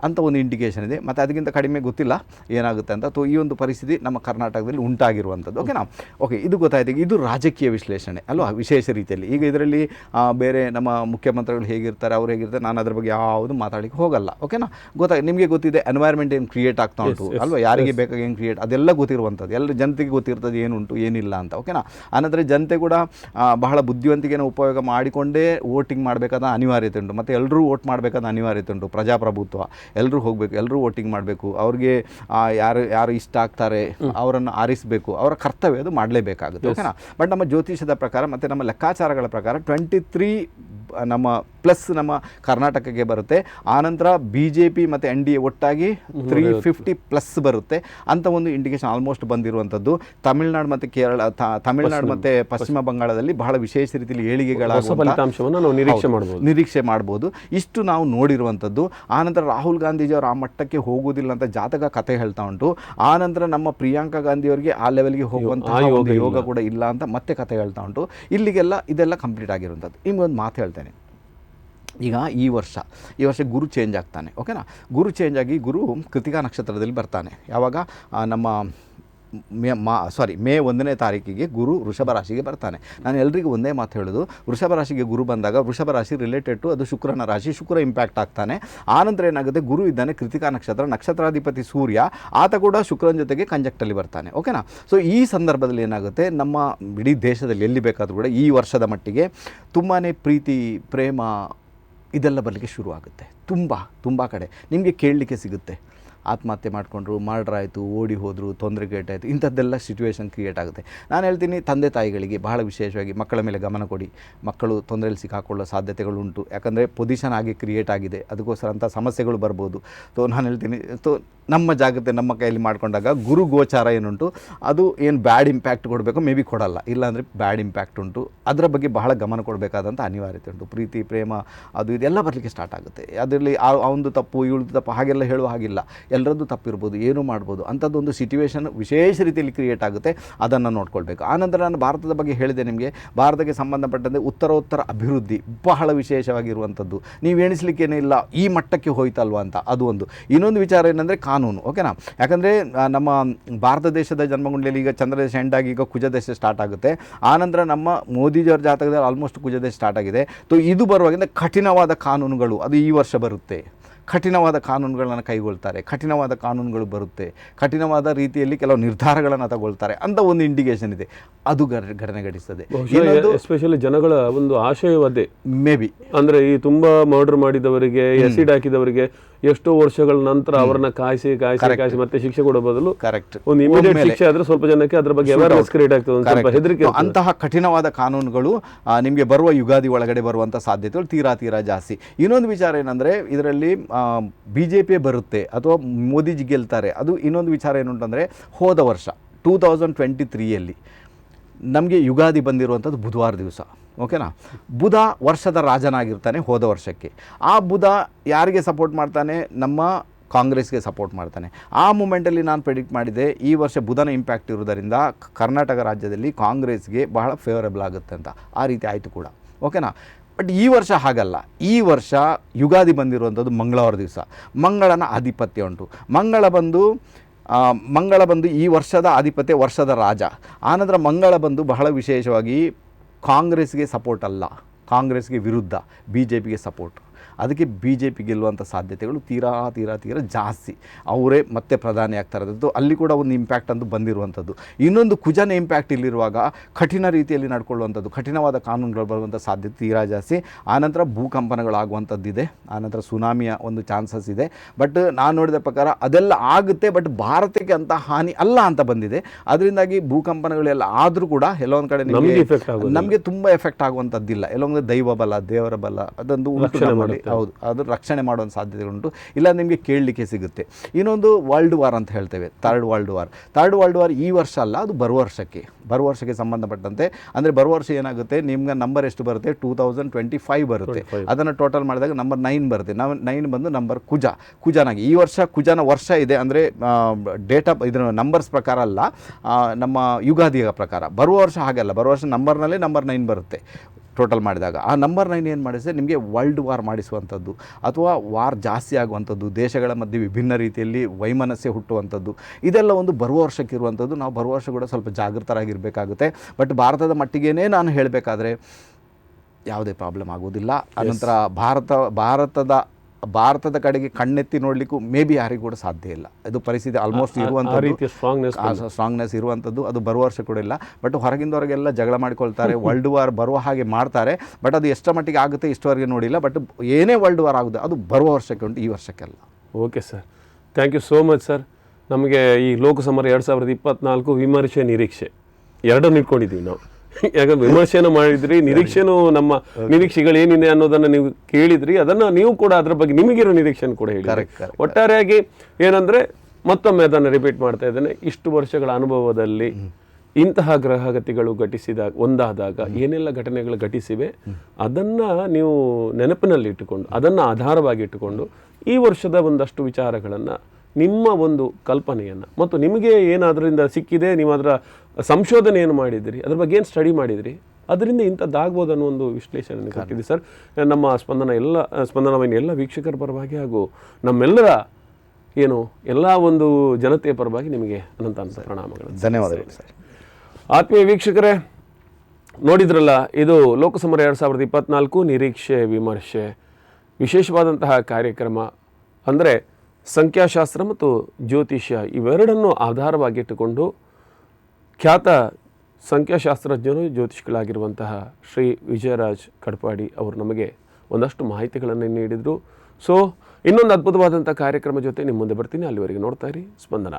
ಅಂತ ಒಂದು ಇಂಡಿಕೇಷನ್ ಇದೆ. ಮತ್ತು ಅದಕ್ಕಿಂತ ಕಡಿಮೆ ಗೊತ್ತಿಲ್ಲ ಏನಾಗುತ್ತೆ ಅಂತ. ಅಥವಾ ಈ ಒಂದು ಪರಿಸ್ಥಿತಿ ನಮ್ಮ ಕರ್ನಾಟಕದಲ್ಲಿ ಉಂಟಾಗಿರುವಂಥದ್ದು. ಓಕೆನಾ ಓಕೆ ಇದು ಗೊತ್ತಾಯ್ತು. ಇದು ರಾಜಕೀಯ ವಿಶ್ಲೇಷಣೆ ಅಲ್ವಾ? ವಿಶೇಷ ರೀತಿಯಲ್ಲಿ. ಈಗ ಇದರಲ್ಲಿ ಬೇರೆ ನಮ್ಮ ಮುಖ್ಯಮಂತ್ರಿಗಳು ಹೇಗಿರ್ತಾರೆ ಅವ್ರು ಹೇಗಿರ್ತಾರೆ ನಾನು ಅದ್ರ ಬಗ್ಗೆ ಯಾವುದು ಮಾತಾಡಲಿಕ್ಕೆ ಹೋಗಲ್ಲ. ಓಕೆನಾ ಗೊತ್ತಾಗ ನಿಮಗೆ ಗೊತ್ತಿದೆ ಎನ್ವೈರ್ಮೆಂಟ್ ಏನು ಕ್ರಿಯೇಟ್ ಆಗ್ತಾ ಉಂಟು ಅಲ್ವಾ? ಯಾರಿಗೆ ಬೇಕಾಗಿ ಏನು ಕ್ರಿಯೇಟ್ ಅದೆಲ್ಲ ಗೊತ್ತಿರುವಂಥದ್ದು. ಎಲ್ಲ ಜನತೆಗೆ ಗೊತ್ತಿರ್ತದೆ ಏನುಂಟು ಏನಿಲ್ಲ ಅಂತ. ಓಕೆನಾ ಆನಂತರ ಜನತೆ ಕೂಡ ಬಹಳ ಬುದ್ಧಿವಂತಿಕೆಯನ್ನು ಉಪಯೋಗ ಮಾಡಿಕೊಂಡೇ ವೋಟಿಂಗ್ ಮಾಡಬೇಕಾದ ಅನಿವಾರ್ಯತೆ ಉಂಟು. ಮತ್ತು ಎಲ್ಲರೂ ವೋಟ್ ಮಾಡಬೇಕಾದ ಅನಿವಾರ್ಯತೆ ಉಂಟು ಪ್ರಜಾಪ್ರಭುತ್ವ. ಎಲ್ಲರೂ ಹೋಗಬೇಕು ಎಲ್ಲರೂ ವೋಟಿಂಗ್ ಮಾಡಬೇಕು ಅವ್ರಿಗೆ ಆ, ಯಾರು ಯಾರು ಇಷ್ಟ ಆಗ್ತಾರೆ ಅವರನ್ನು ಆರಿಸಬೇಕು ಅವರ ಕರ್ತವ್ಯ ಅದು ಮಾಡಲೇಬೇಕಾಗುತ್ತೆ ಓಕೆನಾ? ಬಟ್ ನಮ್ಮ ಜ್ಯೋತಿಷದ ಪ್ರಕಾರ ಮತ್ತು ನಮ್ಮ ಲೆಕ್ಕಾಚಾರಗಳ ಪ್ರಕಾರ ಟ್ವೆಂಟಿ ತ್ರೀ ನಮ್ಮ ಪ್ಲಸ್ ನಮ್ಮ ಕರ್ನಾಟಕಕ್ಕೆ ಬರುತ್ತೆ. ಆನಂತರ ಬಿ ಜೆ ಪಿ ಮತ್ತು ಎನ್ ಡಿ ಎ ಒಟ್ಟಾಗಿ ತ್ರೀ ಫಿಫ್ಟಿ ಪ್ಲಸ್ ಬರುತ್ತೆ. ಅಂತ ಒಂದು ಇಂಡಿಕೇಶನ್ ಆಲ್ಮೋಸ್ಟ್ ಬಂದಿರುವಂಥದ್ದು. ತಮಿಳುನಾಡು ಮತ್ತು ಕೇರಳ ತಮಿಳುನಾಡು ಮತ್ತು ಪಶ್ಚಿಮ ಬಂಗಾಳದಲ್ಲಿ ಬಹಳ ವಿಶೇಷ ರೀತಿಯಲ್ಲಿ ಏಳಿಗೆಗಳ ಏಳಿಗೆಗಳಾಗುವಂಥ ಫಲಿತಾಂಶವನ್ನು ನಾವು ನಿರೀಕ್ಷೆ ಹೌದು. ಮಾಡಬಹುದು ನಿರೀಕ್ಷೆ ಮಾಡ್ಬೋದು. ಇಷ್ಟು ನಾವು ನೋಡಿರುವಂಥದ್ದು. ಆನಂತರ ರಾಹುಲ್ ಗಾಂಧೀಜಿಯವರು ಆ ಮಟ್ಟಕ್ಕೆ ಹೋಗುವುದಿಲ್ಲ ಅಂತ ಜಾತಕ ಕತೆ ಹೇಳ್ತಾ ಉಂಟು. ಆನಂತರ ನಮ್ಮ ಪ್ರಿಯಾಂಕಾ ಗಾಂಧಿಯವರಿಗೆ ಆ ಲೆವೆಲ್ಗೆ ಹೋಗುವಂತಹ ಯೋಗ ಕೂಡ ಇಲ್ಲ ಅಂತ ಮತ್ತೆ ಕತೆ ಹೇಳ್ತಾ ಉಂಟು. ಇಲ್ಲಿಗೆಲ್ಲ ಇದೆಲ್ಲ ಕಂಪ್ಲೀಟ್ ಆಗಿರುವಂಥದ್ದು. ನಿಮ್ಗೊಂದು ಮಾತು ಹೇಳ್ತೇನೆ. ಈಗ ಈ ವರ್ಷ ಈ ವರ್ಷ ಗುರು ಚೇಂಜ್ ಆಗ್ತಾನೆ ಓಕೆನಾ ಗುರು ಚೇಂಜ್ ಆಗಿ ಗುರು ಕೃತಿಕಾ ನಕ್ಷತ್ರದಲ್ಲಿ ಬರ್ತಾನೆ. ಯಾವಾಗ? ನಮ್ಮ ಮೇ, ಮಾ ಸಾರಿ ಮೇ ಒಂದನೇ ತಾರೀಕಿಗೆ ಗುರು ವೃಷಭ ರಾಶಿಗೆ ಬರ್ತಾನೆ. ನಾನು ಎಲ್ರಿಗೂ ಒಂದೇ ಮಾತು ಹೇಳೋದು, ವೃಷಭ ರಾಶಿಗೆ ಗುರು ಬಂದಾಗ ವೃಷಭ ರಾಶಿ ರಿಲೇಟೆಡ್ ಟು ಅದು ಶುಕ್ರನ ರಾಶಿ, ಶುಕ್ರ ಇಂಪ್ಯಾಕ್ಟ್ ಆಗ್ತಾನೆ. ಆನಂತರ ಏನಾಗುತ್ತೆ? ಗುರು ಇದ್ದಾನೆ ಕೃತಿಕಾ ನಕ್ಷತ್ರ, ನಕ್ಷತ್ರಾಧಿಪತಿ ಸೂರ್ಯ, ಆತ ಕೂಡ ಶುಕ್ರನ ಜೊತೆಗೆ ಕಂಜಕ್ಟಲ್ಲಿ ಬರ್ತಾನೆ ಓಕೆನಾ ಸೊ ಈ ಸಂದರ್ಭದಲ್ಲಿ ಏನಾಗುತ್ತೆ? ನಮ್ಮ ಇಡೀ ದೇಶದಲ್ಲಿ ಎಲ್ಲಿ ಬೇಕಾದರೂ ಕೂಡ ಈ ವರ್ಷದ ಮಟ್ಟಿಗೆ ತುಂಬಾ ಪ್ರೀತಿ, ಪ್ರೇಮ ಇದೆಲ್ಲ ಬರಲಿಕ್ಕೆ ಶುರುವಾಗುತ್ತೆ. ತುಂಬ ತುಂಬ ಕಡೆ. ನಿಮಗೆ ಕೇಳಲಿಕ್ಕೆ ಸಿಗುತ್ತೆ. ಆತ್ಮಹತ್ಯೆ ಮಾಡಿಕೊಂಡ್ರು ಮಾಡ್ರಾಯಿತು ಓಡಿ ಹೋದರು ತೊಂದರೆ ಆಯಿತು ಇಂಥದ್ದೆಲ್ಲ ಸಿಚುವೇಶನ್ ಕ್ರಿಯೇಟ್ ಆಗುತ್ತೆ. ನಾನು ಹೇಳ್ತೀನಿ, ತಂದೆ ತಾಯಿಗಳಿಗೆ ಬಹಳ ವಿಶೇಷವಾಗಿ ಮಕ್ಕಳ ಮೇಲೆ ಗಮನ ಕೊಡಿ. ಮಕ್ಕಳು ತೊಂದರೆಯಲ್ಲಿ ಸಿಕ್ಕಾಕೊಳ್ಳೋ ಸಾಧ್ಯತೆಗಳು ಉಂಟು ಯಾಕಂದರೆ ಪೊಸಿಷನ್ ಆಗಿ ಕ್ರಿಯೇಟ್ ಆಗಿದೆ. ಅದಕ್ಕೋಸ್ಕರ ಅಂಥ ಸಮಸ್ಯೆಗಳು ಬರ್ಬೋದು. ಸೊ ನಾನು ಹೇಳ್ತೀನಿ ಸೊ ನಮ್ಮ ಜಾಗ್ರತೆ ನಮ್ಮ ಕೈಯಲ್ಲಿ ಮಾಡಿಕೊಂಡಾಗ ಗುರು ಗೋಚಾರ ಏನುಂಟು, ಅದು ಏನು ಬ್ಯಾಡ್ ಇಂಪ್ಯಾಕ್ಟ್ ಕೊಡಬೇಕು ಮೇ ಬಿ ಕೊಡಲ್ಲ. ಇಲ್ಲಾಂದರೆ ಬ್ಯಾಡ್ ಇಂಪ್ಯಾಕ್ಟ್ ಉಂಟು. ಅದರ ಬಗ್ಗೆ ಬಹಳ ಗಮನ ಕೊಡಬೇಕಾದಂಥ ಅನಿವಾರ್ಯತೆ ಉಂಟು. ಪ್ರೀತಿ, ಪ್ರೇಮ, ಅದು ಇದೆಲ್ಲ ಬರಲಿಕ್ಕೆ ಸ್ಟಾರ್ಟ್ ಆಗುತ್ತೆ. ಅದರಲ್ಲಿ ಆ ಒಂದು ತಪ್ಪು ಇವಳದು ತಪ್ಪು, ಹಾಗೆಲ್ಲ ಹೇಳುವ ಹಾಗಿಲ್ಲ. ಎಲ್ಲರದ್ದು ತಪ್ಪಿರ್ಬೋದು, ಏನು ಮಾಡ್ಬೋದು ಅಂಥದ್ದೊಂದು ಸಿಚುವೇಶನ್ ವಿಶೇಷ ರೀತಿಯಲ್ಲಿ ಕ್ರಿಯೇಟ್ ಆಗುತ್ತೆ, ಅದನ್ನು ನೋಡ್ಕೊಳ್ಬೇಕು. ಆನಂತರ ನಾನು ಭಾರತದ ಬಗ್ಗೆ ಹೇಳಿದೆ ನಿಮಗೆ, ಭಾರತಕ್ಕೆ ಸಂಬಂಧಪಟ್ಟಂತೆ ಉತ್ತರೋತ್ತರ ಅಭಿವೃದ್ಧಿ ಬಹಳ ವಿಶೇಷವಾಗಿರುವಂಥದ್ದು. ನೀವು ಎಣಿಸ್ಲಿಕ್ಕೇನೇ ಇಲ್ಲ, ಈ ಮಟ್ಟಕ್ಕೆ ಹೋಯ್ತಲ್ವ ಅಂತ, ಅದು ಒಂದು. ಇನ್ನೊಂದು ವಿಚಾರ ಏನಂದರೆ ಕಾನೂನು, ಓಕೆನಾ? ಯಾಕಂದರೆ ನಮ್ಮ ಭಾರತ ದೇಶದ ಜನ್ಮಗುಂಡಿಯಲ್ಲಿ ಈಗ ಚಂದ್ರದೇಶ ಎಂಡ್ ಆಗಿ ಈಗ ಕುಜದೇಶ ಸ್ಟಾರ್ಟ್ ಆಗುತ್ತೆ. ಆನಂತರ ನಮ್ಮ ಮೋದಿಜಿಯವರ ಜಾತಕದಲ್ಲಿ ಆಲ್ಮೋಸ್ಟ್ ಕುಜದೇಶ ಸ್ಟಾರ್ಟ್ ಆಗಿದೆ. ಸೊ ಇದು ಬರುವಾಗಿಂದ ಕಠಿಣವಾದ ಕಾನೂನುಗಳು, ಅದು ಈ ವರ್ಷ ಬರುತ್ತೆ. ಕಠಿಣವಾದ ಕಾನೂನುಗಳನ್ನು ಕೈಗೊಳ್ತಾರೆ ಕಠಿಣವಾದ ಕಾನೂನುಗಳು ಬರುತ್ತೆ ಕಠಿಣವಾದ ರೀತಿಯಲ್ಲಿ ಕೆಲವು ನಿರ್ಧಾರಗಳನ್ನು ತಗೊಳ್ತಾರೆ ಅಂತ ಒಂದು ಇಂಡಿಕೇಶನ್ ಇದೆ. ಅದು ಘಟನೆ ಘಟಿಸ್ತದೆ. ಎಸ್ಪೆಷಲಿ ಜನಗಳ ಒಂದು ಆಶಯವದೇ. ಮೇ ಬಿ ಅಂದ್ರೆ ಈ ತುಂಬಾ ಮರ್ಡರ್ ಮಾಡಿದವರಿಗೆ ಎಸಿಡ್ ಹಾಕಿದವರಿಗೆ ಎಷ್ಟೋ ವರ್ಷಗಳ ನಂತರ ಅವರನ್ನ ಕಾಯಿಸಿ ಕಾಯಿಸಿ ಕಾಯಿಸಿ ಮತ್ತೆ ಶಿಕ್ಷೆ ಕೊಡೋ ಬದಲು ಕರೆಕ್ಟ್ ಒಂದು ಇಮಿಡಿಯೇಟ್ ಶಿಕ್ಷೆ ಆದ್ರೆ ಸ್ವಲ್ಪ ಜನಕ್ಕೆ ಅದ್ರ ಬಗ್ಗೆ ಅವೇರ್ನೆಸ್ ಕ್ರಿಯೇಟ್ ಆಗ್ತದೆ ಸ್ವಲ್ಪ ಹೆದರಿಕೆ. ಅಂತಹ ಕಠಿಣವಾದ ಕಾನೂನುಗಳು ನಿಮಗೆ ಬರುವ ಯುಗಾದಿ ಒಳಗಡೆ ಬರುವಂಥ ಸಾಧ್ಯತೆಗಳು ತೀರಾ ತೀರಾ ಜಾಸ್ತಿ. ಇನ್ನೊಂದು ವಿಚಾರ ಏನಂದ್ರೆ ಇದರಲ್ಲಿ ಬಿ ಜೆ ಪಿ ಬರುತ್ತೆ ಅಥವಾ ಮೋದಿಜಿ ಗೆಲ್ತಾರೆ, ಅದು ಇನ್ನೊಂದು ವಿಚಾರ ಏನು ಅಂತಂದರೆ ಹೋದ ವರ್ಷ ಟೂ ತೌಸಂಡ್ ಟ್ವೆಂಟಿ ತ್ರೀಯಲ್ಲಿ ನಮಗೆ ಯುಗಾದಿ ಬಂದಿರುವಂಥದ್ದು ಬುಧವಾರ ದಿವಸ, ಓಕೆನಾ? ಬುಧ ವರ್ಷದ ರಾಜನಾಗಿರ್ತಾನೆ ಹೋದ ವರ್ಷಕ್ಕೆ. ಆ ಬುಧ ಯಾರಿಗೆ ಸಪೋರ್ಟ್ ಮಾಡ್ತಾನೆ? ನಮ್ಮ ಕಾಂಗ್ರೆಸ್ಗೆ ಸಪೋರ್ಟ್ ಮಾಡ್ತಾನೆ. ಆ ಮೂಮೆಂಟಲ್ಲಿ ನಾನು ಪ್ರೆಡಿಕ್ಟ್ ಮಾಡಿದೆ, ಈ ವರ್ಷ ಬುಧನ ಇಂಪ್ಯಾಕ್ಟ್ ಇರುವುದರಿಂದ ಕರ್ನಾಟಕ ರಾಜ್ಯದಲ್ಲಿ ಕಾಂಗ್ರೆಸ್ಗೆ ಬಹಳ ಫೇವರೇಬಲ್ ಆಗುತ್ತೆ ಅಂತ. ಆ ರೀತಿ ಆಯಿತು ಕೂಡ, ಓಕೆನಾ? ಬಟ್ ಈ ವರ್ಷ ಹಾಗಲ್ಲ. ಈ ವರ್ಷ ಯುಗಾದಿ ಬಂದಿರುವಂಥದ್ದು ಮಂಗಳವಾರ ದಿವಸ. ಮಂಗಳನ ಆಧಿಪತ್ಯ ಉಂಟು. ಮಂಗಳ ಬಂದು ಮಂಗಳ ಬಂದು ಈ ವರ್ಷದ ಆಧಿಪತ್ಯ ವರ್ಷದ ರಾಜ. ಆನಂತರ ಮಂಗಳ ಬಂದು ಬಹಳ ವಿಶೇಷವಾಗಿ ಕಾಂಗ್ರೆಸ್ಗೆ ಸಪೋರ್ಟ್ ಅಲ್ಲ. ಕಾಂಗ್ರೆಸ್ಗೆ ವಿರುದ್ಧ. ಬಿ ಜೆ ಪಿಗೆ ಸಪೋರ್ಟ್ ಅದಕ್ಕೆ ಬಿ ಜೆ ಪಿ ಗೆಲ್ಲುವಂಥ ಸಾಧ್ಯತೆಗಳು ತೀರಾ ತೀರಾ ತೀರಾ ಜಾಸ್ತಿ. ಅವರೇ ಮತ್ತೆ ಪ್ರಧಾನಿ ಆಗ್ತಾ ಇರೋದು ಅಲ್ಲಿ ಕೂಡ ಒಂದು ಇಂಪ್ಯಾಕ್ಟ್ ಅಂತ ಬಂದಿರುವಂಥದ್ದು. ಇನ್ನೊಂದು ಕುಜನ ಇಂಪ್ಯಾಕ್ಟ್ ಇಲ್ಲಿರುವಾಗ ಕಠಿಣ ರೀತಿಯಲ್ಲಿ ನಡ್ಕೊಳ್ಳುವಂಥದ್ದು. ಕಠಿಣವಾದ ಕಾನೂನುಗಳು ಬರುವಂಥ ಸಾಧ್ಯತೆ ತೀರಾ ಜಾಸ್ತಿ. ಆನಂತರ ಭೂಕಂಪನಗಳಾಗುವಂಥದ್ದಿದೆ. ಆನಂತರ ಸುನಾಮಿಯ ಒಂದು ಚಾನ್ಸಸ್ ಇದೆ. ಬಟ್ ನಾನು ನೋಡಿದ ಪ್ರಕಾರ ಅದೆಲ್ಲ ಆಗುತ್ತೆ. ಬಟ್ ಭಾರತಕ್ಕೆ ಅಂತ ಹಾನಿ ಅಲ್ಲ ಅಂತ ಬಂದಿದೆ. ಅದರಿಂದಾಗಿ ಭೂಕಂಪನಗಳೆಲ್ಲ ಆದರೂ ಕೂಡ ಎಲ್ಲೊಂದು ಕಡೆ ನಮಗೆ ತುಂಬ ಎಫೆಕ್ಟ್ ಆಗುವಂಥದ್ದಿಲ್ಲ. ಎಲ್ಲೊಂದು ದೈವ ಬಲ ದೇವರ ಬಲ ಅದೊಂದು ಉಂಟು ಹೌದು ಅದು ರಕ್ಷಣೆ ಮಾಡುವಂಥ ಸಾಧ್ಯತೆಗಳುಂಟು. ಇಲ್ಲ ನಿಮಗೆ ಕೇಳಲಿಕ್ಕೆ ಸಿಗುತ್ತೆ. ಇನ್ನೊಂದು ವರ್ಲ್ಡ್ ವಾರ್ ಅಂತ ಹೇಳ್ತೇವೆ third world war third world war ಈ ವರ್ಷ ಅಲ್ಲ ಅದು ಬರುವ ವರ್ಷಕ್ಕೆ. ಬರುವ ವರ್ಷಕ್ಕೆ ಸಂಬಂಧಪಟ್ಟಂತೆ. ಅಂದರೆ ಬರುವ ವರ್ಷ ಏನಾಗುತ್ತೆ ನಿಮ್ಗೆ ನಂಬರ್ ಎಷ್ಟು ಬರುತ್ತೆ? ಟೂ ತೌಸಂಡ್ ಟ್ವೆಂಟಿ ಫೈವ್ ಬರುತ್ತೆ ಅದನ್ನು ಟೋಟಲ್ ಮಾಡಿದಾಗ ನಂಬರ್ ನೈನ್ ಬರುತ್ತೆ. ನಾವು ನೈನ್ ಬಂದು ನಂಬರ್ ಕುಜ ಕುಜನಾಗಿ. ಈ ವರ್ಷ ಕುಜನ ವರ್ಷ ಇದೆ ಅಂದರೆ ಡೇಟ್ ಆಫ್ ಇದರ ನಂಬರ್ಸ್ ಪ್ರಕಾರ ಅಲ್ಲ ನಮ್ಮ ಯುಗಾದಿಯ ಪ್ರಕಾರ. ಬರುವ ವರ್ಷ ಹಾಗಲ್ಲ ಬರುವ ವರ್ಷ ನಂಬರ್ನಲ್ಲೇ ನಂಬರ್ ನೈನ್ ಬರುತ್ತೆ. ಟೋಟಲ್ ಮಾಡಿದಾಗ. ಆ ನಂಬರ್ ನೈನ್ ಏನು ಮಾಡಿಸಿದ್ರೆ ನಿಮಗೆ ವರ್ಲ್ಡ್ ವಾರ್ ಮಾಡಿಸುವಂಥದ್ದು ಅಥವಾ ವಾರ್ ಜಾಸ್ತಿ ಆಗುವಂಥದ್ದು ದೇಶಗಳ ಮಧ್ಯೆ ವಿಭಿನ್ನ ರೀತಿಯಲ್ಲಿ ವೈಮನಸ್ಸೆ ಹುಟ್ಟುವಂಥದ್ದು ಇದೆಲ್ಲ ಒಂದು ಬರುವ ವರ್ಷಕ್ಕಿರುವಂಥದ್ದು ನಾವು ಬರುವ ವರ್ಷ ಕೂಡ ಸ್ವಲ್ಪ ಜಾಗೃತರಾಗಿರಬೇಕಾಗುತ್ತೆ. ಬಟ್ ಭಾರತದ ಮಟ್ಟಿಗೇನೆ ನಾನು ಹೇಳಬೇಕಾದ್ರೆ ಯಾವುದೇ ಪ್ರಾಬ್ಲಮ್ ಆಗೋದಿಲ್ಲ ಅನಂತರ ಭಾರತ ಭಾರತದ ಭಾರತದ ಕಡೆಗೆ ಕಣ್ಣೆತ್ತಿ ನೋಡಲಿಕ್ಕೂ ಮೇ ಬಿ ಯಾರಿಗೂ ಕೂಡ ಸಾಧ್ಯ ಇಲ್ಲ. ಅದು ಪರಿಸ್ಥಿತಿ ಆಲ್ಮೋಸ್ಟ್ ಇರುವಂಥ ಇರುವಂಥದ್ದು. ಸ್ಟ್ರಾಂಗ್ನೆಸ್ ಇರುವಂಥದ್ದು ಅದು ಬರುವ ವರ್ಷ ಕೂಡ ಇಲ್ಲ. ಬಟ್ ಹೊರಗಿಂದವರೆಗೆಲ್ಲ ಜಗಳ ಮಾಡಿಕೊಳ್ತಾರೆ ವರ್ಲ್ಡ್ ವಾರ್ ಬರುವ ಹಾಗೆ ಮಾಡ್ತಾರೆ. ಬಟ್ ಅದು ಎಷ್ಟರ ಮಟ್ಟಿಗೆ ಆಗುತ್ತೆ ಇಷ್ಟವರೆಗೆ ನೋಡಿಲ್ಲ. ಬಟ್ ಏನೇ ವರ್ಲ್ಡ್ ವಾರ್ ಆಗುತ್ತೆ ಅದು ಬರುವ ವರ್ಷಕ್ಕೆ ಉಂಟು ಈ ವರ್ಷಕ್ಕೆಲ್ಲ. Okay sir thank you so much sir ನಮಗೆ ಈ ಲೋಕಸಮರ ಎರಡು ಸಾವಿರದ ಇಪ್ಪತ್ನಾಲ್ಕು ವಿಮರ್ಶೆ ನಿರೀಕ್ಷೆ. ಎರಡನ್ನು ಇಟ್ಕೊಂಡಿದ್ದೀವಿ ನಾವು. ಯಾಕಂದ್ರೆ ವಿಮರ್ಶೆನೂ ಮಾಡಿದ್ರಿ ನಿರೀಕ್ಷೆನೂ ನಮ್ಮ ನಿರೀಕ್ಷೆಗಳು ಏನಿದೆ ಅನ್ನೋದನ್ನ ನೀವು ಕೇಳಿದ್ರಿ ಅದನ್ನ ನೀವು ಕೂಡ ಅದ್ರ ಬಗ್ಗೆ ನಿಮಗಿರೋ ನಿರೀಕ್ಷೆ ಕೂಡ ಹೇಳಿ. ಒಟ್ಟಾರೆಯಾಗಿ ಏನಂದ್ರೆ ಮತ್ತೊಮ್ಮೆ ಅದನ್ನು ರಿಪೀಟ್ ಮಾಡ್ತಾ ಇದ್ದೇನೆ ಇಷ್ಟು ವರ್ಷಗಳ ಅನುಭವದಲ್ಲಿ ಇಂತಹ ಗ್ರಹಗತಿಗಳು ಘಟಿಸಿದಾಗ ಒಂದಾದಾಗ ಏನೆಲ್ಲ ಘಟನೆಗಳು ಘಟಿಸಿವೆ ಅದನ್ನ ನೀವು ನೆನಪಿನಲ್ಲಿ ಇಟ್ಟುಕೊಂಡು ಅದನ್ನ ಆಧಾರವಾಗಿ ಇಟ್ಟುಕೊಂಡು ಈ ವರ್ಷದ ಒಂದಷ್ಟು ವಿಚಾರಗಳನ್ನ ನಿಮ್ಮ ಒಂದು ಕಲ್ಪನೆಯನ್ನ ಮತ್ತು ನಿಮಗೆ ಏನಾದ್ರಿಂದ ಸಿಕ್ಕಿದೆ ನೀವು ಅದರ ಸಂಶೋಧನೆ ಏನು ಮಾಡಿದಿರಿ? ಅದ್ರ ಬಗ್ಗೆ ಏನು ಸ್ಟಡಿ ಮಾಡಿದಿರಿ? ಅದರಿಂದ ಇಂಥದ್ದಾಗ್ಬೋದು ಅನ್ನೋ ಒಂದು ವಿಶ್ಲೇಷಣೆ ಕೊಟ್ಟಿದ್ದೀವಿ ಸರ್. ನಮ್ಮ ಸ್ಪಂದನ ಎಲ್ಲ ಸ್ಪಂದನವಿನ ಎಲ್ಲ ವೀಕ್ಷಕರ ಪರವಾಗಿ ಹಾಗೂ ನಮ್ಮೆಲ್ಲರ ಏನು ಎಲ್ಲ ಒಂದು ಜನತೆಯ ಪರವಾಗಿ ನಿಮಗೆ ಅನಂತ ಅನಂತ ಪ್ರಣಾಮಗಳು. ಧನ್ಯವಾದಗಳು ಸರ್. ಆತ್ಮೀಯ ವೀಕ್ಷಕರೇ ನೋಡಿದ್ರಲ್ಲ ಇದು ಲೋಕಸಮರ ಎರಡು ಸಾವಿರದ ಇಪ್ಪತ್ನಾಲ್ಕು ನಿರೀಕ್ಷೆ ವಿಮರ್ಶೆ. ವಿಶೇಷವಾದಂತಹ ಕಾರ್ಯಕ್ರಮ. ಅಂದರೆ ಸಂಖ್ಯಾಶಾಸ್ತ್ರ ಮತ್ತು ಜ್ಯೋತಿಷ್ಯ ಇವೆರಡನ್ನು ಆಧಾರವಾಗಿಟ್ಟುಕೊಂಡು ಖ್ಯಾತ ಸಂಖ್ಯಾಶಾಸ್ತ್ರಜ್ಞರು ಜ್ಯೋತಿಷ್ಗಳಾಗಿರುವಂತಹ ಶ್ರೀ ವಿಜಯರಾಜ್ ಕಡ್ಪಾಡಿ ಅವರು ನಮಗೆ ಒಂದಷ್ಟು ಮಾಹಿತಿಗಳನ್ನು ನೀಡಿದರು. ಸೊ ಇನ್ನೊಂದು ಅದ್ಭುತವಾದಂಥ ಕಾರ್ಯಕ್ರಮ ಜೊತೆ ನಿಮ್ಮ ಮುಂದೆ ಬರ್ತೀನಿ. ಅಲ್ಲಿವರೆಗೆ ನೋಡ್ತಾ ಇರಿ. ಸ್ಪಂದನ.